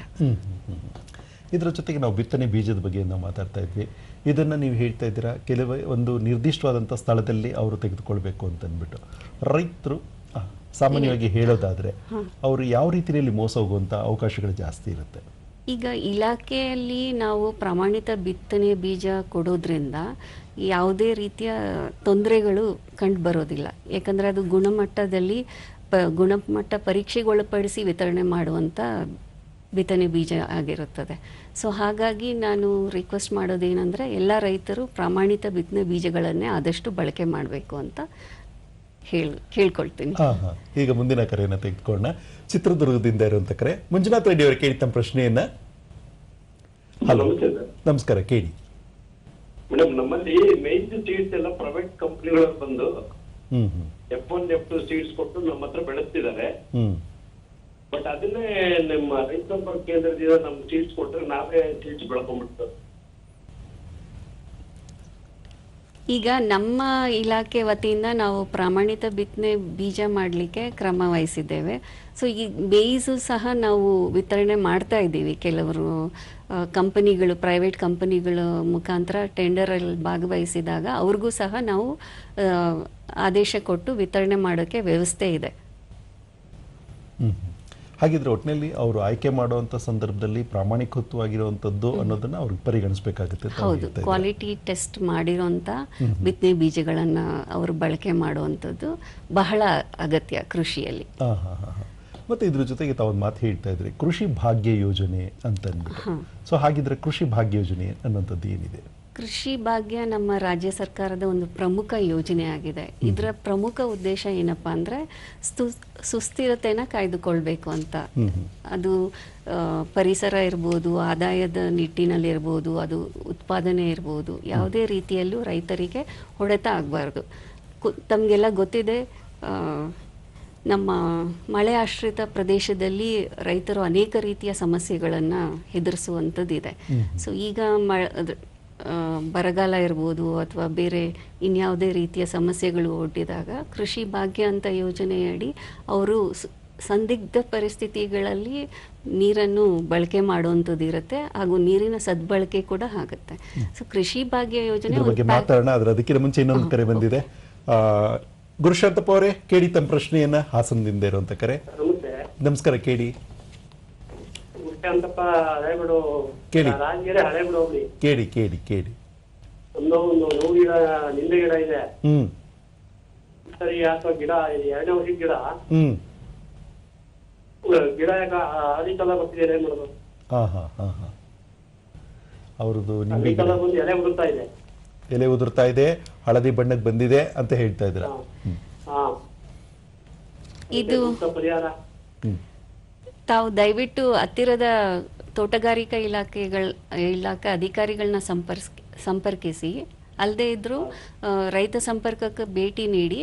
ಇದರ ಜೊತೆಗೆ ನಾವು ಬಿತ್ತನೆ ಬೀಜದ ಬಗ್ಗೆ ನಾವು ಮಾತಾಡ್ತಾ ಇದ್ವಿ. ಇದನ್ನು ನೀವು ಹೇಳ್ತಾ ಇದ್ದೀರಾ ಕೆಲವೇ ಒಂದು ನಿರ್ದಿಷ್ಟವಾದಂಥ ಸ್ಥಳದಲ್ಲಿ ಅವರು ತೆಗೆದುಕೊಳ್ಬೇಕು ಅಂತ ಅಂದ್ಬಿಟ್ಟು ರೈತರು ಸಾಮಾನ್ಯವಾಗಿ ಹೇಳೋದಾದರೆ ಅವರು ಯಾವ ರೀತಿಯಲ್ಲಿ ಮೋಸ ಹೋಗುವಂಥ ಅವಕಾಶಗಳು ಜಾಸ್ತಿ ಇರುತ್ತೆ? ಈಗ ಇಲಾಖೆಯಲ್ಲಿ ನಾವು ಪ್ರಮಾಣಿತ ಬಿತ್ತನೆ ಬೀಜ ಕೊಡೋದ್ರಿಂದ ಯಾವುದೇ ರೀತಿಯ ತೊಂದರೆಗಳು ಕಂಡು ಬರೋದಿಲ್ಲ. ಯಾಕಂದರೆ ಅದು ಗುಣಮಟ್ಟದಲ್ಲಿ ಪ ಗುಣಮಟ್ಟ ಪರೀಕ್ಷೆಗೊಳಪಡಿಸಿ ವಿತರಣೆ ಮಾಡುವಂಥ ಬಿತ್ತನೆ ಬೀಜ ಆಗಿರುತ್ತದೆ. ಸೊ ಹಾಗಾಗಿ ನಾನು ರಿಕ್ವೆಸ್ಟ್ ಮಾಡೋದೇನೆಂದರೆ ಎಲ್ಲ ರೈತರು ಪ್ರಾಮಾಣಿತ ಬಿತ್ತನೆ ಬೀಜಗಳನ್ನೇ ಆದಷ್ಟು ಬಳಕೆ ಮಾಡಬೇಕು ಅಂತ ಹೇಳಿ ಕೇಳ್ಕೊಳ್ತೀನಿ. ಈಗ ಮುಂದಿನ ಕರೆಯನ್ನು ತೆಗೆದುಕೊಳ್ಳೋಣ. ಚಿತ್ರದುರ್ಗದಿಂದ ಇರುವಂತ ಕರೆ. ಮಂಜುನಾಥ್ ರೆಡ್ಡಿ ಅವರು ಕೇಳಿ ತಮ್ಮ ಪ್ರಶ್ನೆಯನ್ನ. ಹಲೋ. ಸರ್ ನಮಸ್ಕಾರ ಕೇಳಿ. ಮೇಡಮ್ ನಮ್ಮಲ್ಲಿ ಮೇನ್ ಸೀಡ್ಸ್ ಎಲ್ಲ ಪ್ರೈವೇಟ್ ಕಂಪ್ನಿಗಳು ಬಂದು ಹ್ಮ್ ಹ್ಮ್. F one F two seeds ಕೊಟ್ಟು ನಮ್ಮ ಹತ್ರ ಬೆಳೆಸ್ತಿದ್ದಾರೆ. ಹ್ಮ್. ಬಟ್ ಅದನ್ನೇ ನಮ್ಮ ರೈತ ಸಂಪರ್ಕ ಕೇಂದ್ರದಿಂದ ನಮ್ಗೆ ಸೀಡ್ಸ್ ಕೊಟ್ರೆ ನಾವೇ ಸೀಡ್ಸ್ ಬೆಳ್ಕೊಂಡ್ಬಿಡ್ತೇವೆ ಈಗ ನಮ್ಮ ಇಲಾಖೆ ವತಿಯಿಂದ ನಾವು ಪ್ರಮಾಣಿತ ಬಿತ್ತನೆ ಬೀಜ ಮಾಡಲಿಕ್ಕೆ ಕ್ರಮ ವಹಿಸಿದ್ದೇವೆ. ಸೊ ಈ ಬೇಯಿಸು ಸಹ ನಾವು ವಿತರಣೆ ಮಾಡ್ತಾ ಇದ್ದೀವಿ. ಕೆಲವರು ಕಂಪನಿಗಳು ಪ್ರೈವೇಟ್ ಕಂಪನಿಗಳ ಮುಖಾಂತರ ಟೆಂಡರಲ್ಲಿ ಭಾಗವಹಿಸಿದಾಗ ಅವ್ರಿಗೂ ಸಹ ನಾವು ಆ, ಆದೇಶ ಕೊಟ್ಟು ವಿತರಣೆ ಮಾಡೋಕ್ಕೆ ವ್ಯವಸ್ಥೆ ಇದೆ. ಹಾಗಿದ್ರೆ ಒಟ್ಟಿನಲ್ಲಿ ಅವರು ಆಯ್ಕೆ ಮಾಡುವಂಥ ಸಂದರ್ಭದಲ್ಲಿ ಪ್ರಾಮಾಣಿಕತ್ವವಾಗಿರುವಂಥದ್ದು ಅನ್ನೋದನ್ನ ಅವ್ರಿಗೆ ಪರಿಗಣಿಸಬೇಕಾಗುತ್ತೆ ಹೌದು ಕ್ವಾಲಿಟಿ ಟೆಸ್ಟ್ ಮಾಡಿರೋಂಥ ಬಿತ್ತನೆ ಬೀಜಗಳನ್ನು ಅವರು ಬಳಕೆ ಮಾಡುವಂಥದ್ದು ಬಹಳ ಅಗತ್ಯ ಕೃಷಿಯಲ್ಲಿ. ಹಾ ಹಾ ಹಾ ಹಾ. ಮತ್ತೆ ಇದ್ರ ಜೊತೆಗೆ ತಾವೊಂದು ಮಾತು ಹೇಳ್ತಾ ಇದ್ರಿ ಕೃಷಿ ಭಾಗ್ಯ ಯೋಜನೆ ಅಂತ ಅಂದ್ಬಿಟ್ಟು ಸೊ ಹಾಗಿದ್ರೆ ಕೃಷಿ ಭಾಗ್ಯ ಯೋಜನೆ ಅನ್ನೋಂಥದ್ದು ಏನಿದೆ? ಕೃಷಿ ಭಾಗ್ಯ ನಮ್ಮ ರಾಜ್ಯ ಸರ್ಕಾರದ ಒಂದು ಪ್ರಮುಖ ಯೋಜನೆ ಆಗಿದೆ. ಇದರ ಪ್ರಮುಖ ಉದ್ದೇಶ ಏನಪ್ಪಾ ಅಂದ್ರೆ ಸುಸ್ಥಿರತೆನ ಕಾಯ್ದುಕೊಳ್ಬೇಕು ಅಂತ. ಅದು ಪರಿಸರ ಇರ್ಬೋದು ಆದಾಯದ ನಿಟ್ಟಿನಲ್ಲಿ ಇರ್ಬೋದು ಅದು ಉತ್ಪಾದನೆ ಇರ್ಬೋದು ಯಾವುದೇ ರೀತಿಯಲ್ಲೂ ರೈತರಿಗೆ ಹೊಡೆತ ಆಗಬಾರ್ದು. ತಮಗೆಲ್ಲ ಗೊತ್ತಿದೆ ನಮ್ಮ ಮಳೆ ಆಶ್ರಿತ ಪ್ರದೇಶದಲ್ಲಿ ರೈತರು ಅನೇಕ ರೀತಿಯ ಸಮಸ್ಯೆಗಳನ್ನು ಎದುರಿಸುವಂಥದ್ದಿದೆ. ಸೊ ಈಗ ಮ ಬರಗಾಲ ಇರ್ಬೋದು ಅಥವಾ ಬೇರೆ ಇನ್ಯಾವುದೇ ರೀತಿಯ ಸಮಸ್ಯೆಗಳು ಒಡ್ಡಿದಾಗ ಕೃಷಿ ಭಾಗ್ಯ ಅಂತ ಯೋಜನೆಯಡಿ ಅವರು ಸಂದಿಗ್ಧ ಪರಿಸ್ಥಿತಿಗಳಲ್ಲಿ ನೀರನ್ನು ಬಳಕೆ ಮಾಡುವಂಥದ್ದು ಇರುತ್ತೆ ಹಾಗೂ ನೀರಿನ ಸದ್ಬಳಕೆ ಕೂಡ ಆಗುತ್ತೆ. ಸೊ ಕೃಷಿ ಭಾಗ್ಯ ಯೋಜನೆ ಬಗ್ಗೆ ಮಾತಾಡೋಣ ಅದ್ರ ಅದಕ್ಕಿಂತ ಮುಂಚೆ ಇನ್ನೊಂದು ಕರೆ ಬಂದಿದೆ. ಆ, ಗುರುಶಾಂತಪ್ಪ ಅವರೇ ಕೇಳಿ ತಮ್ಮ ಪ್ರಶ್ನೆಯನ್ನ ಹಾಸನದಿಂದ ಇರುವಂತ ಕರೆ. ನಮಸ್ಕಾರ ಕೇಳಿ. ಅಂತಪ್ಪ ಹಳೆಬಿಡು ಕೇಳಿ. ರಾಜಗಿರಿ ಹಳೆಬಿಡು ಹೋಗ್ಲಿ ಕೇಳಿ ಕೇಳಿ ಕೇಳಿ. ಒಂದು ಒಂದು ನೋವು ಗಿಡ ನಿಂದೆ ಗಿಡ ಇದೆ. ಹ್ಮ್. ಸರಿ ಅಥವಾ ಗಿಡ ಇದು ಎರಡನೇ ವರ್ಷದ ಗಿಡ. ಹ್ಮ್. ಗಿಡ ಯಾಕ ಹಳದಿ ಕಲರ್ ಬರ್ತಿದೆ ಏನ್ ಮಾಡೋದು? ಹಾ ಹಾ ಹಾ ಹಾ. ಅವ್ರದ್ದು ನಿಂಬೆ ಹಳದಿ ಗಿಡ. ಕಲರ್ ಬಂದು ಎಲೆ ಉದುರ್ತಾ ಇದೆ. ಎಲೆ ಉದುರ್ತಾ ಇದೆ ಹಳದಿ ಬಣ್ಣಕ್ಕೆ ಬಂದಿದೆ ಅಂತ ಹೇಳ್ತಾ ಇದ್ರ ಹಾ. ಇದು ಪರಿಹಾರ. ಹ್ಮ್. ತಾವು ದಯವಿಟ್ಟು ಹತ್ತಿರದ ತೋಟಗಾರಿಕಾ ಇಲಾಖೆಗಳ ಇಲಾಖೆ ಅಧಿಕಾರಿಗಳನ್ನ ಸಂಪರ್ಸ್ ಸಂಪರ್ಕಿಸಿ. ಅಲ್ಲದೆ ಇದ್ದರೂ ರೈತ ಸಂಪರ್ಕಕ್ಕೆ ಭೇಟಿ ನೀಡಿ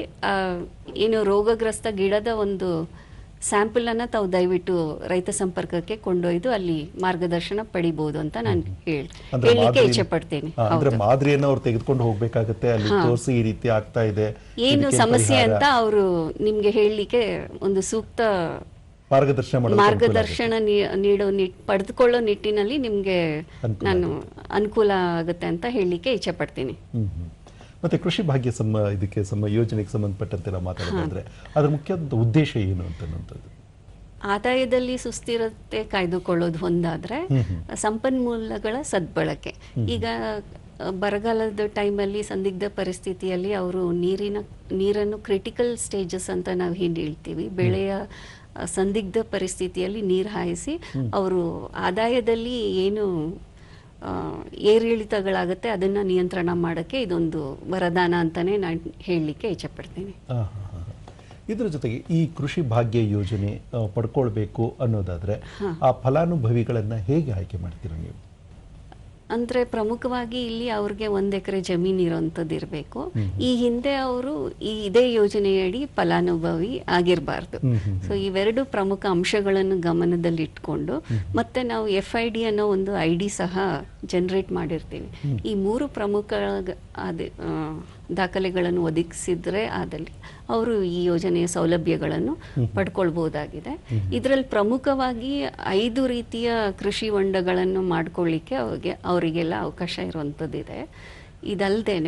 ಏನು ರೋಗಗ್ರಸ್ತ ಗಿಡದ ಒಂದು ಸ್ಯಾಂಪಲನ್ನು ತಾವು ದಯವಿಟ್ಟು ರೈತ ಸಂಪರ್ಕಕ್ಕೆ ಕೊಂಡೊಯ್ದು ಅಲ್ಲಿ ಮಾರ್ಗದರ್ಶನ ಪಡಿಬಹುದು ಅಂತ ನಾನು ಹೇಳಿಕೆ ಹೇಳಲಿಕ್ಕೆ ಇಚ್ಛೆ ಪಡ್ತೇನೆ. ಮಾದರಿಯನ್ನ ಅವ್ರು ತೆಗೆದುಕೊಂಡು ಹೋಗಬೇಕಾಗುತ್ತೆ ಅಲ್ಲಿ ತೋರಿಸಿ ಈ ರೀತಿ ಆಗ್ತಾ ಇದೆ ಏನು ಸಮಸ್ಯೆ ಅಂತ ಅವರು ನಿಮಗೆ ಹೇಳಲಿಕ್ಕೆ ಒಂದು ಸೂಕ್ತ ಮಾರ್ಗದರ್ಶನ ನೀಡೋ ನಿಟ್ ಪಡೆದುಕೊಳ್ಳೋ ನಿಟ್ಟಿನಲ್ಲಿ ನಿಮಗೆ ನಾನು ಅನುಕೂಲ ಆಗುತ್ತೆ ಅಂತ ಹೇಳಲಿಕ್ಕೆ ಇಚ್ಛೆ ಪಡ್ತೀನಿ. ಮತ್ತೆ ಕೃಷಿ ಭಾಗ್ಯ ಸಮ ಇದಕ್ಕೆ ಸಮ ಯೋಜನೆಗೆ ಸಂಬಂಧಪಟ್ಟಂತೆ ನಾವು ಮಾತಾಡೋದಾದ್ರೆ ಅದ್ರ ಮುಖ್ಯವಾದ ಉದ್ದೇಶ ಏನು ಅಂತ ಆದಾಯದಲ್ಲಿ ಸುಸ್ಥಿರತೆ ಕಾಯ್ದುಕೊಳ್ಳೋದು ಒಂದಾದ್ರೆ ಸಂಪನ್ಮೂಲಗಳ ಸದ್ಬಳಕೆ. ಈಗ ಬರಗಾಲದ ಟೈಮಲ್ಲಿ ಸಂದಿಗ್ಧ ಪರಿಸ್ಥಿತಿಯಲ್ಲಿ ಅವರು ನೀರಿನ ನೀರನ್ನು ಕ್ರಿಟಿಕಲ್ ಸ್ಟೇಜಸ್ ಅಂತ ನಾವು ಹಿಂದೆ ಹೇಳ್ತೀವಿ. ಬೆಳೆಯ ಸಂದಿಗ್ಧ ಪರಿಸ್ಥಿತಿಯಲ್ಲಿ ನೀರು ಹಾಯಿಸಿ ಅವರು ಆದಾಯದಲ್ಲಿ ಏನು ಏರಿಳಿತಗಳಾಗುತ್ತೆ ಅದನ್ನು ನಿಯಂತ್ರಣ ಮಾಡೋಕ್ಕೆ ಇದೊಂದು ವರದಾನ ಅಂತಲೇ ನಾನು ಹೇಳಲಿಕ್ಕೆ ಇಚ್ಛೆ ಪಡ್ತೀನಿ. ಇದ್ರ ಜೊತೆಗೆ ಈ ಕೃಷಿ ಭಾಗ್ಯ ಯೋಜನೆ ಪಡ್ಕೊಳ್ಬೇಕು ಅನ್ನೋದಾದ್ರೆ ಆ ಫಲಾನುಭವಿಗಳನ್ನು ಹೇಗೆ ಆಯ್ಕೆ ಮಾಡ್ತೀರಾ ನೀವು? ಅಂದರೆ ಪ್ರಮುಖವಾಗಿ ಇಲ್ಲಿ ಅವ್ರಿಗೆ ಒಂದ್ ಎಕರೆ ಜಮೀನು ಇರೋಂಥದ್ದು ಇರಬೇಕು. ಈ ಹಿಂದೆ ಅವರು ಈ ಇದೇ ಯೋಜನೆಯಡಿ ಫಲಾನುಭವಿ ಆಗಿರಬಾರ್ದು. ಸೊ ಇವೆರಡು ಪ್ರಮುಖ ಅಂಶಗಳನ್ನು ಗಮನದಲ್ಲಿಟ್ಕೊಂಡು ಮತ್ತೆ ನಾವು ಎಫ್ ಐ ಡಿ ಅನ್ನೋ ಒಂದು ಐ ಡಿ ಸಹ ಜನರೇಟ್ ಮಾಡಿರ್ತೀವಿ. ಈ ಮೂರು ಪ್ರಮುಖ ಅದೇ ದಾಖಲೆಗಳನ್ನು ಒದಗಿಸಿದ್ರೆ ಆದಲ್ಲಿ ಅವರು ಈ ಯೋಜನೆಯ ಸೌಲಭ್ಯಗಳನ್ನು ಪಡ್ಕೊಳ್ಬಹುದಾಗಿದೆ. ಇದರಲ್ಲಿ ಪ್ರಮುಖವಾಗಿ ಐದು ರೀತಿಯ ಕೃಷಿ ಹೊಂಡಗಳನ್ನು ಮಾಡ್ಕೊಳ್ಳಿಕ್ಕೆ ಅವ್ರಿಗೆ ಅವರಿಗೆಲ್ಲ ಅವಕಾಶ ಇರುವಂಥದ್ದಿದೆ. ಇದಲ್ಲದೆ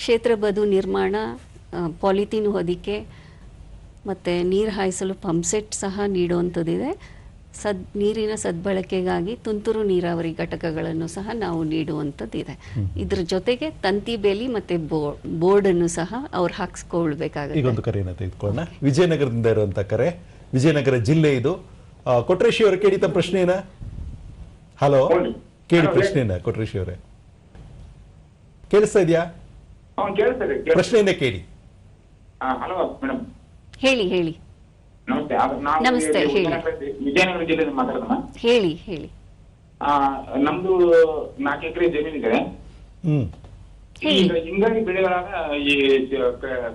ಕ್ಷೇತ್ರ ಬದು ನಿರ್ಮಾಣ ಪಾಲಿಥೀನ್ ಹೊದಿಕೆ ಮತ್ತು ನೀರು ಹಾಯಿಸಲು ಪಂಪ್ಸೆಟ್ ಸಹ ನೀಡುವಂಥದ್ದಿದೆ. ಸದ್ ನೀರಿನ ಸದ್ಬಳಕೆಗಾಗಿ ತುಂತುರು ನೀರಾವರಿ ಘಟಕಗಳನ್ನು ಸಹ ನಾವು ನೀಡುವಂಥದ್ದಿದೆ. ಇದ್ರ ಜೊತೆಗೆ ತಂತಿ ಬೇಲಿ ಮತ್ತೆ ಬೋರ್ಡ್ ಅನ್ನು ಸಹ ಅವ್ರು ಹಾಕ್ಸ್ಕೊಳ್ಬೇಕಾಗುತ್ತೆ. ಕರೆಯನ್ನು ತೆಗೆದುಕೊಳ್ಳೋಣ. ವಿಜಯನಗರದಿಂದ ಇರುವಂತ ಕರೆ. ವಿಜಯನಗರ ಜಿಲ್ಲೆ ಇದು. ಕೊಟ್ರೇಶಿ ಅವರ ಕೇಳಿದ ಪ್ರಶ್ನೆನ? ಹಲೋ? ಕೇಳಿ ಪ್ರಶ್ನೆನಾ ಕೊಟ್ರೇಶಿ ಅವರೇ. ಕೇಳಿಸ್ತಾ ಇದೆಯಾ. ಪ್ರಶ್ನೆಯನ್ನೇ ಕೇಳಿ. ಹೇಳಿ ಹೇಳಿ. ನಮಸ್ತೆ ನಮಸ್ತೆ. ವಿಜಯನಗರ ಜಿಲ್ಲೆಯಿಂದ ಮಾತಾಡೋಣ ಹೇಳಿ ಹೇಳಿ. ಆ, ನಮ್ದು ನಾಲ್ಕು ಎಕರೆ ಜಮೀನಿದೆ. ಈಗ ಹಿಂಗಾರಿ ಬೆಳೆಗಳಾದ ಈ